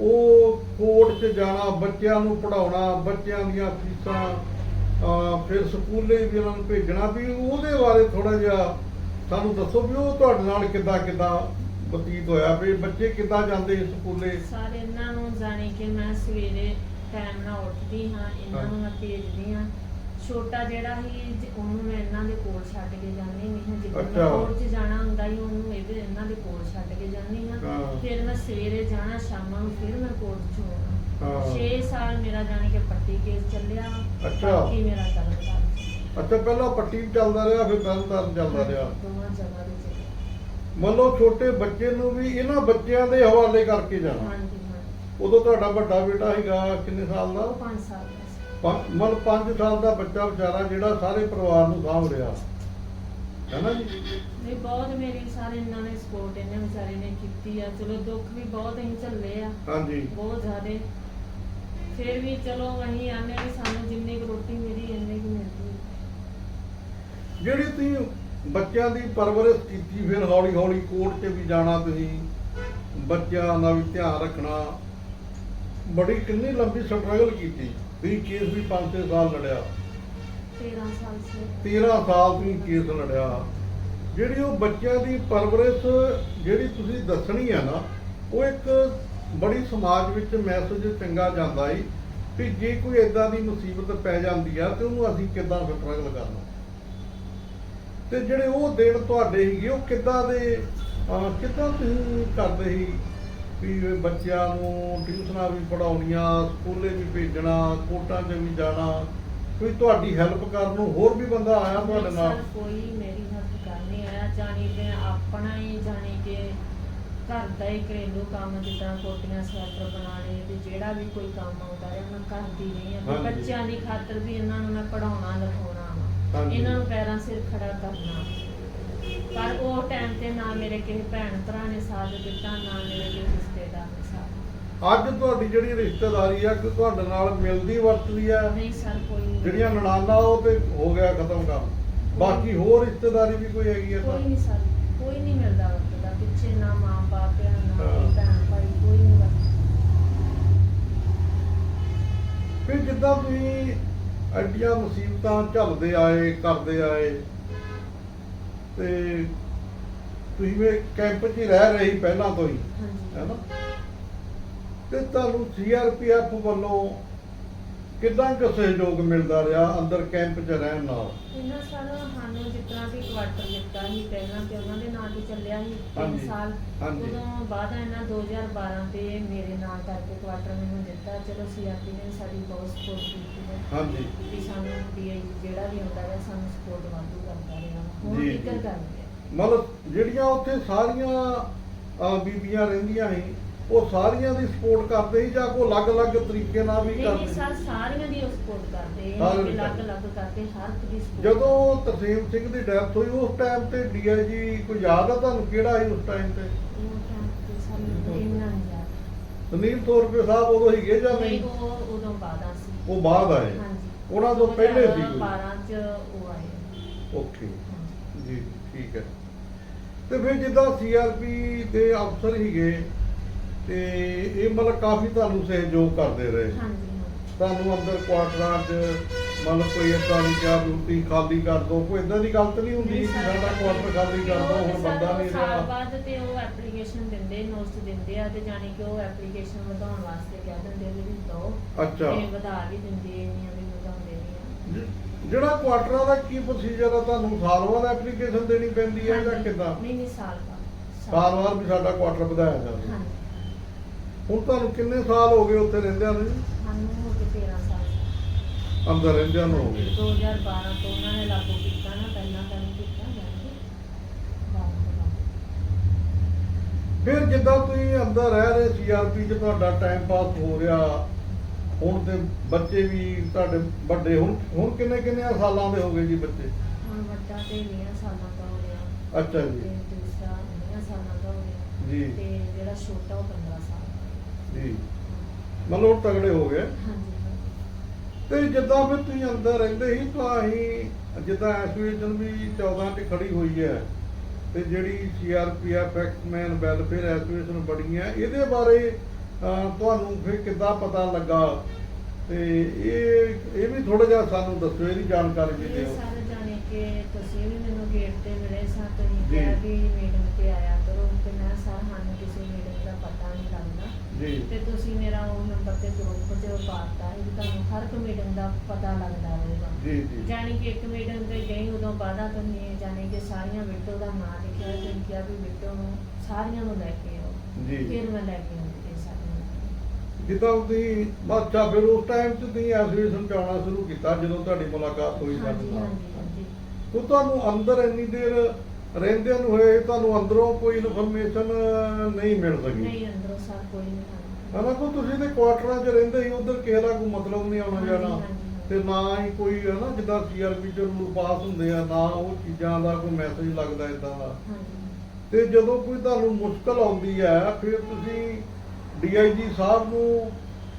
ਉਹ ਕੋਰਟ 'ਚ ਜਾਣਾ ਬੱਚਿਆਂ ਨੂੰ ਪੜਾਉਣਾ ਬੱਚਿਆਂ ਦੀਆਂ ਫੀਸਾਂ ਅਹ ਫਿਰ ਸਕੂਲੇ ਵੀ ਉਹਨਾਂ ਨੂੰ ਭੇਜਣਾ ਵੀ ਉਹਦੇ ਬਾਰੇ ਥੋੜਾ ਜਿਹਾ ਸਾਨੂੰ ਦੱਸੋ ਵੀ ਉਹ ਤੁਹਾਡੇ ਨਾਲ ਕਿੱਦਾਂ ਕਿੱਦਾਂ ਬਤੀਤ ਹੋਇਆ ਵੀ ਬੱਚੇ ਕਿੱਦਾਂ ਜਾਂਦੇ ਸਕੂਲੇ ਸਾਰੇ ਇਹਨਾਂ ਨੂੰ ਜਾਣੀ ਕਿ ਮੈਂ ਸਵੇਰੇ ਟਾਈਮ ਨਾਲ ਉੱਠਦੀ ਹਾਂ ਇਹਨਾਂ ਨੂੰ ਮੈਂ ਭੇਜਦੀ ਹਾਂ ਛੋਟਾ ਜਿਹੜਾ ਜ- ਉਹਨੂੰ ਮੈਂ ਇਹਨਾਂ ਦੇ ਕੋਲ ਛੱਡ ਕੇ ਜਾਂਦੀ ਨਹੀਂ ਹਾਂ ਜਿੱਦਾਂ। ਕੋਰਟ 'ਚ ਜਾਣਾ ਹੁੰਦਾ ਸੀ ਉਹਨੂੰ ਇਹਦੇ ਇਹਨਾਂ ਦੇ ਕੋਲ ਛੱਡ ਕੇ ਜਾਂਦੀ ਹਾਂ ਹਾਂ। ਫਿਰ ਮੈਂ ਸਵੇਰੇ ਜਾਣਾ ਸ਼ਾਮਾਂ ਨੂੰ ਫਿਰ ਮੈਂ ਕੋਰਟ 'ਚ ਹਾਂ। ਆਉਣਾ 6 ਸਾਲ ਮੇਰਾ ਜਾਣੀ ਕਿ ਪੱਟੀ ਕੇਸ ਚੱਲਿਆ ਅੱਛਾ। ਬਾਕੀ ਮੇਰਾ ਰਿਹਾ ਅੱਛਾ ਪਹਿਲਾਂ ਪੱਟੀ ਚੱਲਦਾ ਰਿਹਾ ਫਿਰ ਤਰਨ ਤਾਰਨ ਚੱਲਦਾ ਰਿਹਾ ਦੋਵਾਂ ਜਗ੍ਹਾ ਦੇ ਮੰਨ ਲਓ ਛੋਟੇ ਬੱਚੇ ਨੂੰ ਵੀ ਇਹਨਾਂ ਬੱਚਿਆਂ ਦੇ ਹਵਾਲੇ ਕਰਕੇ ਜਾਣਾ। ਹਾਂਜੀ ਹਾਂ। ਉਦੋਂ ਤੁਹਾਡਾ ਵੱਡਾ ਬੇਟਾ ਹੈਗਾ ਕਿੰਨੇ ਸਾਲ ਦਾ? ਉਹ 5 ਸਾਲ ਦਾ ਸੀ। ਮਤਲਬ 5 ਸਾਲ ਦਾ ਬੱਚਾ ਵਿਚਾਰਾ ਜਿਹੜਾ ਸਾਰੇ ਪਰਿਵਾਰ ਨੂੰ ਸਾਂਭ ਰਿਹਾ। ਹੈ ਨਾ ਜੀ? ਨਹੀਂ ਬਹੁਤ ਮੇਰੀ ਸਾਰੇ ਇਹਨਾਂ ਨੇ ਸਪੋਰਟ ਇਹਨੇ ਵਿਚਾਰੇ ਨੇ ਕੀਤੀ ਆ। ਚਲੋ ਦੁੱਖ ਵੀ ਬਹੁਤ ਅਸੀਂ ਝੱਲੇ ਆ। ਹਾਂਜੀ। ਬਹੁਤ ਜ਼ਿਆਦੇ। ਫਿਰ ਵੀ ਚਲੋ ਅਸੀਂ ਆਨੇ ਵੀ ਸਾਨੂੰ ਜਿੰਨੀ ਕੁ ਰੋਟੀ ਮਿਲੀ ਇੰਨੀ ਕੁ ਮਿਲਦੀ। ਜਿਹੜੀ ਤੁਸੀਂ ਬੱਚਿਆਂ ਦੀ ਪਰਵਰਿਸ਼ ਕੀਤੀ ਫਿਰ ਹੌਲੀ ਹੌਲੀ ਕੋਰਟ 'ਚ ਵੀ ਜਾਣਾ ਤੁਸੀਂ ਬੱਚਿਆਂ ਦਾ ਵੀ ਧਿਆਨ ਰੱਖਣਾ। ਬੜੀ ਕਿੰਨੀ ਲੰਬੀ ਸਟਰਗਲ ਕੀਤੀ ਤੁਸੀਂ ਕੇਸ ਵੀ 5-6 ਸਾਲ ਲੜਿਆ। 13 ਸਾਲ ਸੇ। 13 ਸਾਲ ਤੁਸੀਂ ਕੇਸ ਲੜਿਆ। ਜਿਹੜੀ ਉਹ ਬੱਚਿਆਂ ਦੀ ਪਰਵਰਿਸ਼ ਜਿਹੜੀ ਤੁਸੀਂ ਦੱਸਣੀ ਹੈ ਨਾ ਉਹ ਇੱਕ ਬੜੀ ਸਮਾਜ ਵਿੱਚ ਮੈਸੇਜ ਚੰਗਾ ਜਾਂਦਾ ਈ ਕਿ ਜੇ ਕੋਈ ਇਦਾਂ ਦੀ ਮੁਸੀਬਤ ਪੈ ਜਾਂਦੀ ਆ ਤੇ ਉਹਨੂੰ ਅਸੀਂ ਕਿੱਦਾਂ ਸਟਰਗਲ ਕਰਨਾ? ਤੇ ਜਿਹੜੇ ਉਹ ਦਿਨ ਤੁਹਾਡੇ ਸੀਗੇ ਉਹ ਕਿੱਦਾਂ ਦੇ ਕਿੱਦਾਂ ਤੁਸੀਂ ਕਰਦੇ ਸੀ? ਵੀ ਬੱਚਿਆਂ ਨੂੰ ਟਿਊਸ਼ਨਾਂ ਵੀ ਪੜਾਉਣੀਆਂ ਸਕੂਲੇ ਵੀ ਭੇਜਣਾ ਕੋਰਟਾਂ 'ਚ ਵੀ ਜਾਣਾ ਕੋਈ ਤੁਹਾਡੀ ਹੈਲਪ ਕਰਨ ਨੂੰ ਹੋਰ ਵੀ ਬੰਦਾ ਆਇਆ ਤੁਹਾਡੇ ਨਾਲ? ਕੋਈ ਮੇਰੀ ਹੈਲਪ ਕਰ ਨਹੀਂ ਆਇਆ। ਜਾਣੀ ਕਿ ਆਪਣਾ ਹੀ ਜਾਣੀ ਕਿ ਘਰ ਦਾ ਹੀ ਘਰੇਲੂ ਕੰਮ ਜਿੱਦਾਂ ਕੋਟੀਆਂ ਸਵੈਟਰ ਬਣਾਉਣੇ ਤੇ ਜਿਹੜਾ ਵੀ ਕੋਈ ਕੰਮ ਆਉਂਦਾ ਹੈ ਮੈਂ ਕਰਦੀ ਰਹੀ ਹਾਂ। ਬੱਚਿਆਂ ਦੀ ਖਾਤਰ ਵੀ ਇਹਨਾਂ ਨੂੰ ਮੈਂ ਪੜਾਉਣਾ ਲਿਖਾਉਣਾ। ਇਹਨਾਂ ਨੂੰ ਪੈਰਾਂ ਸਿਰ ਖੜਾ ਕਰਨਾ। ਪਰ ਉਹ ਟਾਈਮ ਤੇ ਨਾ ਮੇਰੇ ਕਿਸੇ ਭੈਣ ਭਰਾ ਨੇ ਸਾਥ ਦਿੱਤਾ ਨਾ ਮੇਰੇ ਕਿਸੇ ਰਿਸ਼ਤੇਦਾਰ ਨੇ ਸਾਥ ਅੱਜ ਤੁਹਾਡੀ ਜਿਹੜੀ ਰਿਸ਼ਤੇਦਾਰੀ ਆ ਕਿ ਤੁਹਾਡੇ ਨਾਲ ਮਿਲਦੀ ਵਰਤਦੀ ਆ। ਨਹੀਂ ਸਰ ਕੋਈ ਨਹੀਂ। ਜਿਹੜੀਆਂ ਨਣਾਨਾ ਉਹ ਤੇ ਹੋ ਗਿਆ ਖਤਮ ਕੰਮ। ਬਾਕੀ ਹੋਰ ਰਿਸ਼ਤੇਦਾਰੀ ਵੀ ਕੋਈ ਹੈਗੀ ਆ ਕੋਈ ਨਹੀਂ ਸਰ ਕੋਈ ਨਹੀਂ ਮਿਲਦਾ ਵਰਤਦਾ ਪਿੱਛੇ ਨਾ ਮਾਂ ਬਾਪ ਨਾ ਹਾਂ। ਕੋਈ ਭੈਣ ਭਾਈ ਕੋਈ ਨਹੀਂ ਵਰਤਦਾ ਫਿਰ ਜਿੱਦਾਂ ਤੁਸੀਂ ਐਡੀਆਂ ਮੁਸੀਬਤਾਂ ਝੱਲਦੇ ਆਏ ਕਰਦੇ ਆਏ। ਤੇ ਤੁਸੀਂ ਵੀ ਕੈਂਪ 'ਚ ਹੀ ਰਹਿ ਰਹੇ ਸੀ ਪਹਿਲਾਂ ਤੋਂ ਹੀ ਹੈਨਾ? ਤੇ ਤੁਹਾਨੂੰ ਸੀਆਰਪੀਐਫ ਵੱਲੋਂ ਕਿੰਨਾ ਕੁ ਸਹਿਯੋਗ ਮਿਲਦਾ ਰਿਹਾ ਅੰਦਰ ਕੈਂਪ 'ਚ ਰਹਿਣ ਨਾਲ? ਇਹਨਾਂ ਸਾਲ ਸਾਨੂੰ ਤਰ੍ਹਾਂ ਵੀ ਕੁਆਟਰ ਦਿੱਤਾ ਸੀ ਪਹਿਲਾਂ ਤੇ ਉਹਨਾਂ ਦੇ ਨਾਂ ਤੇ ਚੱਲਿਆ ਸੀ ਹਾਂਜੀ, 3 ਸਾਲ। ਹਾਂਜੀ। ਉਦੋਂ ਬਾਅਦ ਇਹਨਾਂ 2012 ਤੇ ਮੇਰੇ ਨਾਂ ਕਰਕੇ ਕੁਆਟਰ ਮੈਨੂੰ ਦਿੱਤਾ। ਚਲੋ ਸੀਆਰਪੀ ਨੇ ਸਾਡੀ ਬਹੁਤ ਸਪੋਰਟ ਕੀਤੀ ਹੈ। ਹਾਂਜੀ। ਵੀ ਸਾਨੂੰ ਡੀਆਈ ਜਿਹੜਾ ਵੀ ਆਉਂਦਾ ਹੈ ਸਾਨੂੰ ਸਪੋਰਟ ਵਾਧੂ ਕਰਦਾ ਰਿਹਾ। ਹੁਣ ਜੀ। ਕਰਦੇ ਮਤਲਬ ਜਿਹੜੀਆਂ ਉੱਥੇ ਸਾਰੀਆਂ ਅਹ, ਬੀਬੀਆਂ ਰਹਿੰਦੀਆਂ ਸੀ ਉਹ ਸਾਰੀਆਂ ਦੀ ਸਪੋਰਟ ਕਰਦੇ ਸੀ ਜਾਂ ਕੋਈ ਅਲੱਗ-ਅਲੱਗ ਤਰੀਕੇ ਨਾਲ ਵੀ ਕਰਦੇ ਨਹੀਂ ਸਰ ਸਾਰਿਆਂ ਦੀ ਸਪੋਰਟ ਕਰਦੇ ਸਾਰਿਆਂ ਇਹ ਦੀ ਅਲੱਗ ਕਰਦੇ। ਹਰ ਇੱਕ ਦੀ support ਜਦੋਂ ਤਰਸੇਮ ਸਿੰਘ ਦੀ ਡੈਥ ਹੋਈ ਉਸ ਟਾਈਮ ਤੇ ਡੀਆਈਜੀ ਕੋਈ ਯਾਦ ਆ ਤੁਹਾਨੂੰ ਕਿਹੜਾ ਸੀ ਉਸ ਟਾਈਮ ਤੇ? ਉਹ ਤੇ ਸਾਨੂੰ ਇੰਨਾ ਨਹੀਂ ਯਾਦ। ਸੁਨੀਲ ਤੋਰਪੇ ਸਾਹਿਬ ਉਦੋਂ ਹੀਗੇ ਜਾਂ ਨਹੀਂ ਨਹੀਂ? ਉਹ ਉਦੋਂ ਬਾਅਦ ਸੀ। ਉਹ ਬਾਅਦ ਆਏ। ਹਾਂਜੀ। ਉਹਨਾਂ ਤੋਂ ਪਹਿਲੇ ਸੀ ਕੋਈ? 12 ਚ ਉਹ ਆਏ। ਓਕੇ। ਹਾਂਜੀ। ਜੀ ਠੀਕ ਹੈ। ਤੇ ਫਿਰ ਜਿੱਦਾਂ ਸੀਆਰਪੀ ਦੇ ਅਫਸਰ ਹੀਗੇ ਤੇ ਇਹ ਮਤਲਬ ਕਾਫੀ ਤੁਹਾਨੂੰ ਸਹਿਯੋਗ ਕਰਦੇ ਰਹੇ। ਹਾਂਜੀ ਤੁਹਾਨੂੰ ਅੰਦਰ ਕੁਆਟਰਾਂ 'ਚ ਮਤਲਬ ਕੋਈ ਏਦਾਂ ਨਹੀਂ ਕਿਹਾ ਤੁਸੀਂ ਖਾਲੀ ਕਰ ਦੋ ਕੋਈ ਇਦਾਂ ਦੀ ਗੱਲ ਤਾਂ ਨਹੀਂ ਹੁੰਦੀ ਕਿ ਸਾਡਾ ਕੁਆਟਰ ਖਾਲੀ ਕਰ ਦੋ ਹੁਣ ਬੰਦਾ ਨਹੀਂ ਸਾਲ ਰਿਹਾ। ਬਾਅਦ ਤੇ ਉਹ ਐਪਲੀਕੇਸ਼ਨ ਦਿੰਦੇ ਨੋਟਿਸ ਦਿੰਦੇ ਆ ਤੇ ਜਾਣੀ ਕਿ ਉਹ ਐਪਲੀਕੇਸ਼ਨ ਵਧਾਉਣ ਵਾਸਤੇ ਕਹਿ ਦਿੰਦੇ ਵੀ ਦੋ। ਅੱਛਾ। ਇਹ ਵਧਾ ਵੀ ਦਿੰਦੇ ਇੰਨੀਆਂ ਵੀ ਵਧਾਉਂਦੇ ਨਹੀਂ ਆ। ਜ- ਜਿਹੜਾ ਕੁਆਟਰਾਂ ਦਾ ਕੀ ਪ੍ਰੋਸੀਜਰ ਆ ਤੁਹਾਨੂੰ ਸਾਲ ਬਾਅਦ ਐਪਲੀਕੇਸ਼ਨ ਦੇਣੀ ਪੈਂਦੀ ਹੈ ਜਾਂ ਹਾਂਜੀ। ਕਿੱਦਾਂ? ਨਹੀਂ ਨਹੀਂ ਸਾਲ ਬਾਅਦ। ਸਾਲ ਬਾਅਦ ਵੀ ਸਾਡਾ ਕੁਆਟਰ ਵਧਾਇਆ ਜਾਵੇ। ਹਾਂਜੀ। ਹੁਣ ਤੁਹਾਨੂੰ ਕਿੰਨੇ ਸਾਲ ਹੋ ਗਏ ਉੱਥੇ ਰਹਿੰਦਿਆਂ ਨੂੰ? ਜੀ? ਸਾਨੂੰ ਹੋ ਗਏ 13 ਸਾਲ। ਅੰਦਰ ਰਹਿੰਦਿਆਂ ਨੂੰ ਹੋ ਗਏ। 2012 ਤੋਂ ਉਹਨਾਂ ਨੇ ਲਾਗੂ ਕੀਤਾ ਨਾ ਪਹਿਲਾਂ ਤਾਂ ਨਹੀਂ ਕੀਤਾ ਤੋਂ ਲਾਗੂ ਫਿਰ ਜਿੱਦਾਂ ਤੁਸੀਂ ਅੰਦਰ ਰਹਿ ਰਹੇ ਸੀਆਰਪੀ 'ਚ ਤੁਹਾਡਾ ਟਾਈਮ ਪਾਸ ਹੋ ਰਿਹਾ ਹੁਣ ਤੇ ਬੱਚੇ ਵੀ ਤੁਹਾਡੇ ਵੱਡੇ ਹੁਣ ਹੁਣ ਕਿੰਨੇ ਕਿੰਨੇ ਸਾਲਾਂ ਦੇ ਹੋ ਗਏ ਜੀ ਬੱਚੇ? ਹੁਣ ਵੱਡਾ ਤੇ 20 ਸਾਲਾਂ ਦਾ ਹੋ ਗਿਆ। ਅੱਛਾ ਤੇ ਜੀ ਦੂਸਰਾ 20 ਸਾਲਾਂ ਦਾ ਹੋ ਗਿਆ। ਜੀ। ਤੇ ਜਿਹੜਾ ਛੋਟਾ ਉਹ 15 ਸਾਲ। ਜੀ। ਮਤਲਬ ਤਗੜੇ ਹੋ ਗਏ। ਹਾਂਜੀ। ਤੇ ਜਿੱਦਾਂ ਫਿਰ ਤੁਸੀਂ ਅੰਦਰ ਰਹਿੰਦੇ ਸੀ ਤਾਂ ਅਸੀਂ ਜਿੱਦਾਂ ਐਸੋਸੀਏਸ਼ਨ ਵੀ 14 ਤੇ ਖੜੀ ਹੋਈ ਹੈ ਤੇ ਜਿਹੜੀ ਸੀਆਰਪੀਐਫ ਐਕਸਮੈਨ ਵੈਲਫੇਅਰ ਐਸੋਸੀਏਸ਼ਨ ਬਣੀ ਹੈ ਇਹਦੇ ਬਾਰੇ ਅਹ, ਤੁਹਾਨੂੰ ਫਿਰ ਕਿੱਦਾਂ ਪਤਾ ਲੱਗਾ? ਤੇ ਇਹ ਇਹ ਵੀ ਥੋੜਾ ਜਿਹਾ ਸਾਨੂੰ ਦੱਸੋ ਇਹਦੀ ਜਾਣਕਾਰੀ ਵੀ ਇਹ ਦਿਓ ਸਾਰੇ ਜਾਣੇ ਕਿ ਤੁਸੀਂ ਵੀ ਮੈਨੂੰ ਗੇਟ ਤੇ ਮਿਲੇ ਸਾਂ ਤੁਸੀਂ ਜੀ। ਕਿਹਾ ਵੀ ਮੀਟਿੰਗ ਤੇ ਆਇਆ ਕਰੋ ਤੇ ਮੈਂ ਸਰ ਸਾਨੂੰ ਕਿਸੇ ਮੀਟਿੰਗ ਦਾ ਪਤਾ ਨਹੀਂ ਲੱਗਦਾ ਜੀ। ਤੇ ਤੁਸੀਂ ਮੇਰਾ ਉਹ ਨੰਬਰ ਤੇ ਗਰੁੱਪ 'ਚ ਪਾਤਾ। ਵੀ ਤੁਹਾਨੂੰ ਹਰ ਇੱਕ ਮੀਟਿੰਗ ਦਾ ਪਤਾ ਲੱਗਦਾ ਰਹੇਗਾ ਜੀ ਜੀ। ਜਾਣੀ ਕਿ ਇੱਕ ਮੀਟਿੰਗ ਤੇ ਗਈ ਉਦੋਂ ਵਾਅਦਾ ਕਰਨੀ ਜਾਣੀ ਕਿ ਸਾਰੀਆਂ ਵਿਟੋ ਦਾ ਨਾਂ ਲਿਖਿਆ ਤੇ ਕਿਹਾ ਵੀ ਵਿਟੋ ਨੂੰ ਸਾਰੀਆਂ ਨੂੰ ਲੈ ਕੇ ਆਓ। ਜੀ। ਫਿਰ ਮੈਂ ਲੈ ਕੇ ਆਉਂਦੀ ਤੇ ਸਾਰੀਆਂ। ਜਿੱਦਾਂ ਤੁਸੀਂ ਅੱਛਾ ਫਿਰ ਉਸ ਟਾਈਮ 'ਚ ਤੁਸੀਂ ਐਸੋਸੀਏਸ਼ਨ ਚ ਆਉਣਾ ਸ਼ੁਰੂ ਕੀਤਾ ਜਦੋਂ ਤੁਹਾਡੀ ਮੁਲਾਕਾਤ ਹੋਈ ਸਾਡੇ ਹਾਂਜੀ ਨਾਲ। ਹਾਂਜੀ ਹਾਂਜੀ। ਉਹ ਤੁਹਾਨੂੰ ਅੰਦਰ ਇੰਨੀ ਦੇਰ ਰਹਿੰਦਿਆਂ ਨੂੰ ਹੋਏ ਤੁਹਾਨੂੰ ਅੰਦਰੋਂ ਕੋਈ ਇਨਫੋਰਮੇਸ਼ਨ ਨਹੀਂ ਮਿਲ ਸਕੀ ਨਹੀਂ ਅੰਦਰੋਂ ਸਰ ਕੋਈ ਨਹੀਂ ਆਉਂਦਾ। ਹਨਾ ਕੋ ਤੁਸੀਂ ਤੇ ਕੁਆਟਰਾਂ 'ਚ ਰਹਿੰਦੇ ਸੀ ਉਧਰ ਕਿਸੇ ਦਾ ਕੋਈ ਮਤਲਬ ਨਹੀਂ ਆਉਣਾ ਜਾਣਾ ਹਾਂਜੀ, ਹਾਂਜੀ। ਤੇ ਨਾ ਹੀ ਕੋਈ ਹਨਾ ਜਿੱਦਾਂ ਸੀਆਰਪੀ 'ਚ ਰੂਲ ਪਾਸ ਹੁੰਦੇ ਆ ਨਾ ਉਹ ਚੀਜ਼ਾਂ ਦਾ ਕੋਈ ਮੈਸੇਜ ਲੱਗਦਾ ਇਦਾਂ ਦਾ ਹਾਂਜੀ ਤੇ ਜਦੋਂ ਕੋਈ ਤੁਹਾਨੂੰ ਮੁਸ਼ਕਲ ਆਉਂਦੀ ਹੈ ਫਿਰ ਤੁਸੀਂ ਡੀਆਈਜੀ ਸਾਹਿਬ ਨੂੰ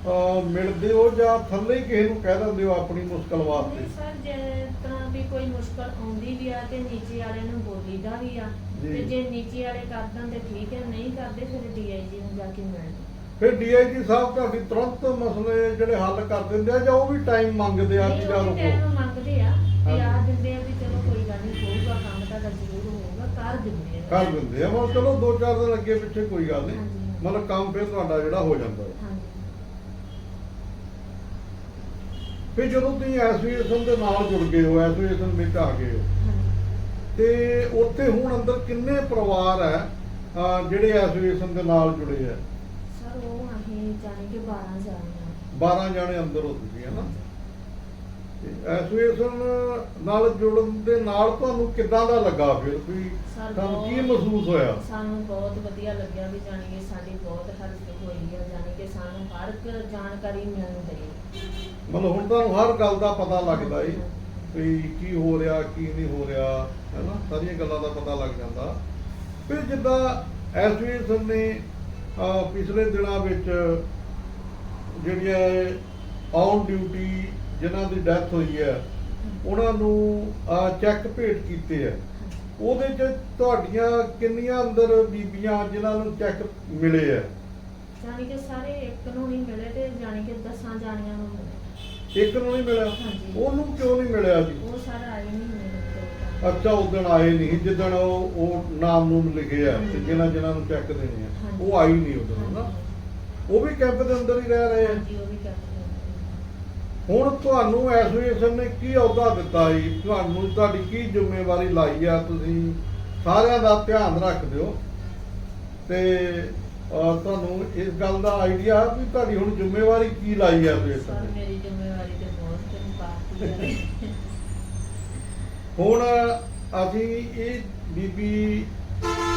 ਮਿਲਦੇ ਹੋ ਜਾਂ ਥੱਲੇ ਹੀ ਕਿਸੇ ਨੂੰ ਕਹਿ ਦਿੰਦੇ ਹੋ ਆਪਣੀ ਮੁਸ਼ਕਲ ਵਾਸਤੇ? ਨਹੀਂ ਸਰ ਜੇ ਤਰ੍ਹਾਂ ਵੀ ਕੋਈ ਮੁਸ਼ਕਲ ਆਉਂਦੀ ਵੀ ਆ ਤੇ ਨੀਚੇ ਵਾਲੇ ਨੂੰ ਬੋਲੀਦਾ ਵੀ ਆ ਜੀ। ਤੇ ਜੇ। ਨੀਚੇ ਵਾਲੇ ਕਰ ਦਿੰਦੇ ਠੀਕ ਹੈ ਨਹੀਂ ਕਰਦੇ ਫਿਰ ਡੀਆਈਜੀ ਨੂੰ ਜਾ ਕੇ ਮਿਲਣ। ਫਿਰ ਡੀਆਈਜੀ ਸਾਹਿਬ ਤੁਹਾਡੀ ਤੁਰੰਤ ਮਸਲੇ ਜਿਹੜੇ ਹੱਲ ਕਰ ਦਿੰਦੇ ਆ ਜਾਂ ਉਹ ਵੀ ਟਾਈਮ ਮੰਗਦੇ ਆ ਕਿ ਨਹੀਂ ਜਾਂ ਉਹ ਵੀ ਮੰਗਦੇ ਆ ਵੀ ਆ। ਦਿੰਦੇ ਆ ਵੀ ਚਲੋ ਕੋਈ ਗੱਲ ਨਹੀਂ ਹੋਊਗਾ ਕੰਮ ਤੁਹਾਡਾ ਜ਼ਰੂਰ ਹੋਊਗਾ ਕਰ ਦਿੰਦੇ ਆ। ਕਰ ਦਿੰਦੇ ਆ ਮਤਲਬ ਚਲੋ ਦੋ ਚਾਰ ਦਿਨ ਅੱਗੇ ਪਿੱਛੇ ਕੋਈ ਗੱਲ ਨਹੀਂ। ਹਾਂਜੀ। ਮਤਲਬ ਕੰਮ ਫਿਰ ਤੁਹਾਡਾ ਜਿਹੜਾ ਹੋ ਜਾਂਦਾ ਹੈ। ਫਿਰ ਜਦੋਂ ਤੁਸੀਂ ਐਸੋਸੀਏਸ਼ਨ ਦੇ ਨਾਲ ਜੁੜ ਗਏ ਹੋ ਐਸੋਸੀਏਸ਼ਨ ਵਿੱਚ ਆ ਗਏ ਹੋ ਤੇ ਉੱਥੇ ਹੁਣ ਅੰਦਰ ਕਿੰਨੇ ਪਰਿਵਾਰ ਹੈ ਜਿਹੜੇ ਐਸੋਸੀਏਸ਼ਨ ਦੇ ਨਾਲ ਜੁੜੇ ਆ ਸਰ ਉਹ ਅਸੀਂ ਜਾਣੀ ਕਿ 12 ਜਾਣੇ ਆ। 12 ਜਾਣੇ ਅੰਦਰ ਹੋ ਤੁਸੀਂ ਹੈ ਨਾ। ਐਸੋਸੀਏਸ਼ਨ ਨਾਲ ਜੁੜਨ ਦੇ ਨਾਲ ਤੁਹਾਨੂੰ ਕਿੱਦਾਂ ਦਾ ਲੱਗਾ ਫਿਰ? ਵੀ ਤੁਹਾਨੂੰ ਕੀ ਮਹਿਸੂਸ ਹੋਇਆ? ਸਾਨੂੰ ਬਹੁਤ ਵਧੀਆ ਲੱਗਿਆ ਵੀ ਜਾਣੀ ਕਿ ਸਾਡੀ ਬਹੁਤ ਹੈਲਪ ਹੋਈ ਆ ਜਾਣੀ ਕਿ ਸਾਨੂੰ ਹਰ ਇੱਕ ਜਾਣਕਾਰੀ ਮਿਲ ਰਹੀ ਮਤਲਬ ਹੁਣ ਤੁਹਾਨੂੰ ਹਰ ਗੱਲ ਦਾ ਪਤਾ ਲੱਗਦਾ ਈ ਵੀ ਕੀ ਹੋ ਰਿਹਾ, ਕੀ ਨਹੀਂ ਹੋ ਰਿਹਾ ਹੈ ਨਾ ਸਾਰੀਆਂ ਗੱਲਾਂ ਦਾ ਪਤਾ ਲੱਗ ਜਾਂਦਾ। ਫਿਰ ਜਿੱਦਾਂ ਐਸੋਸੀਏਸ਼ਨ ਨੇ ਪਿਛਲੇ ਦਿਨਾਂ ਵਿੱਚ ਜਿਹੜੀਆਂ ਔਨ ਡਿਊਟੀ ਜਿਨ੍ਹਾਂ ਦੀ ਡੈਥ ਹੋਈ ਹੈ, ਉਹਨਾਂ ਨੂੰ ਚੈੱਕ ਭੇਟ ਕੀਤੇ ਆ ਉਹਦੇ ਚ ਤੁਹਾਡੀਆਂ ਕਿੰਨੀਆਂ ਅੰਦਰ ਬੀਬੀਆਂ ਜਿਨ੍ਹਾਂ ਨੂੰ ਚੈੱਕ ਮਿਲੇ ਆ ਜਾਣੀ ਕਿ ਸਾਰੇ ਇੱਕ ਨੂੰ ਨਹੀਂ ਮਿਲੇ ਤੇ ਜਾਣੀ ਕਿ ਦਸਾਂ ਜਾਣੀਆਂ ਨੂੰ ਮਿਲੇ। ਇੱਕ ਨੂੰ ਨਹੀਂ ਮਿਲਿਆ ਹਾਂਜੀ। ਉਹਨੂੰ ਕਿਉਂ ਨਹੀਂ ਮਿਲਿਆ ਜੀ? ਉਹ ਸਾਰਾ ਆਏ ਨਹੀਂ ਮਿਲੇ ਅੱਛਾ ਉਦਣ ਆਏ ਨਹੀਂ ਜਿੱਦਣ ਉਹ ਉਹ ਨਾਮ ਨੂੰ ਲਿਖੇ ਆ ਤੇ। ਜਿਹਨਾਂ ਜਿਹਨਾਂ ਨੂੰ ਚੈੱਕ ਦੇਣੇ ਆ। ਹਾਂਜੀ। ਉਹ ਆਈ ਨਹੀਂ ਉਦੋਂ ਨਾ ਉਹ ਵੀ ਕੈਂਪ ਦੇ ਅੰਦਰ ਹੀ ਰਹਿ ਰਹੇ ਆ। ਹਾਂਜੀ ਉਹ ਵੀ ਕਰਦੇ ਹੁਣ ਤੁਹਾਨੂੰ ਐਸੋਸੀਏਸ਼ਨ ਨੇ ਕੀ ਅਹੁਦਾ ਦਿੱਤਾ ਜੀ? ਤੁਹਾਨੂੰ ਤੁਹਾਡੀ ਕੀ ਜ਼ਿੰਮੇਵਾਰੀ ਲਾਈ ਆ? ਤੁਸੀਂ ਸਾਰਿਆਂ ਦਾ ਧਿਆਨ ਰੱਖਦੇ ਹੋ ਤੇ ਅਹ, ਤੁਹਾਨੂੰ ਇਸ ਗੱਲ ਦਾ ਆਈਡੀਆ ਵੀ ਤੁਹਾਡੀ ਹੁਣ ਜ਼ਿੰਮੇਵਾਰੀ ਕੀ ਲਾਈ ਆ ਸਰ ਨੇ? ਮੇਰੀ ਜ਼ਿੰਮੇਵਾਰੀ ਤੇ ਬਹੁਤ ਤੈਨੂੰ ਪਾਤੀ ਹੈ ਹੁਣ ਅਸੀਂ ਇਹ ਬੀਬੀ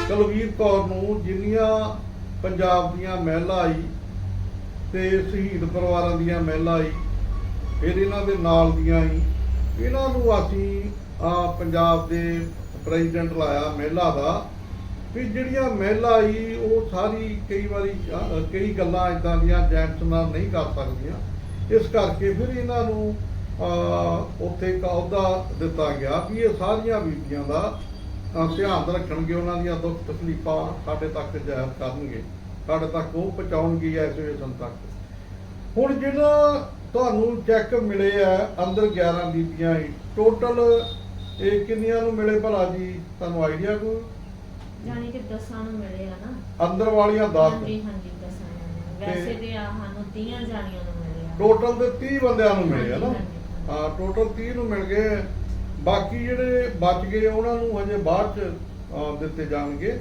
ਕੁਲਵੀਰ ਕੌਰ ਨੂੰ ਜਿੰਨੀਆਂ ਪੰਜਾਬ ਦੀਆਂ ਮਹਿਲਾ ਆਈ ਤੇ ਸ਼ਹੀਦ ਪਰਿਵਾਰਾਂ ਦੀਆਂ ਮਹਿਲਾ ਆਈ, ਫਿਰ ਇਹਨਾਂ ਦੇ ਨਾਲ ਦੀਆਂ ਆਈ, ਇਹਨਾਂ ਨੂੰ ਅਸੀਂ ਆ ਪੰਜਾਬ ਦੇ ਪ੍ਰੈਜ਼ੀਡੈਂਟ ਲਾਇਆ ਮਹਿਲਾ ਦਾ, ਵੀ ਜਿਹੜੀਆਂ ਮਹਿਲਾ ਆਈ ਉਹ ਸਾਰੀ ਕਈ ਵਾਰੀ ਕਈ ਗੱਲਾਂ ਇਦਾਂ ਦੀਆਂ ਜੈਂਟਸ ਨਾਲ ਨਹੀਂ ਕਰ ਸਕਦੀਆਂ। ਇਸ ਕਰਕੇ ਫਿਰ ਇਹਨਾਂ ਨੂੰ ਉੱਥੇ ਇੱਕ ਅਹੁਦਾ ਦਿੱਤਾ ਗਿਆ ਵੀ ਇਹ ਸਾਰੀਆਂ ਬੀਬੀਆਂ ਦਾ ਧਿਆਨ ਰੱਖਣਗੇ ਉਹਨਾਂ ਦੀਆਂ ਦੁੱਖ ਤਕਲੀਫਾਂ ਸਾਡੇ ਤੱਕ ਜ਼ਾਹਿਰ ਕਰਨਗੇ। ਸਾਡੇ ਤੱਕ ਉਹ ਪਹੁੰਚਾਉਣਗੇ ਐਸੋਸੀਏਸ਼ਨ ਤੱਕ। ਹੁਣ ਜਿਹੜਾ ਤੁਹਾਨੂੰ ਚੈੱਕ ਮਿਲੇ ਆ ਅੰਦਰ 11 ਬੀਬੀਆਂ ਹੀ ਟੋਟਲ ਇਹ ਕਿੰਨੀਆਂ ਨੂੰ ਮਿਲੇ ਭਲਾ ਜੀ? ਤੁਹਾਨੂੰ ਆਈਡੀਆ ਕੋਈ? ਜਾਣੀ ਕਿ ਦਸਾਂ ਨੂੰ ਮਿਲੇ ਆ ਨਾ। ਅੰਦਰ ਵਾਲੀਆਂ 10 ਹਾਂਜੀ ਹਾਂਜੀ ਦਸਾਂ ਨੂੰ ਵੈਸੇ ਤੇ ਆ ਸਾਨੂੰ 30 ਜਾਣੀਆਂ ਨੂੰ ਮਿਲੇ ਆ। ਟੋਟਲ ਤੇ 30 ਬੰਦਿਆਂ ਨੂੰ ਮਿਲੇ ਆ ਨਾ। ਹਾਂ ਟੋਟਲ 30 ਨੂੰ ਮਿਲ ਗਏ। ਬਾਕੀ ਜਿਹੜੇ ਬਚ ਗਏ ਉਹਨਾਂ ਨੂੰ ਹਜੇ ਬਾਅਦ ਚ ਅਹ, ਦਿੱਤੇ ਜਾਣਗੇ।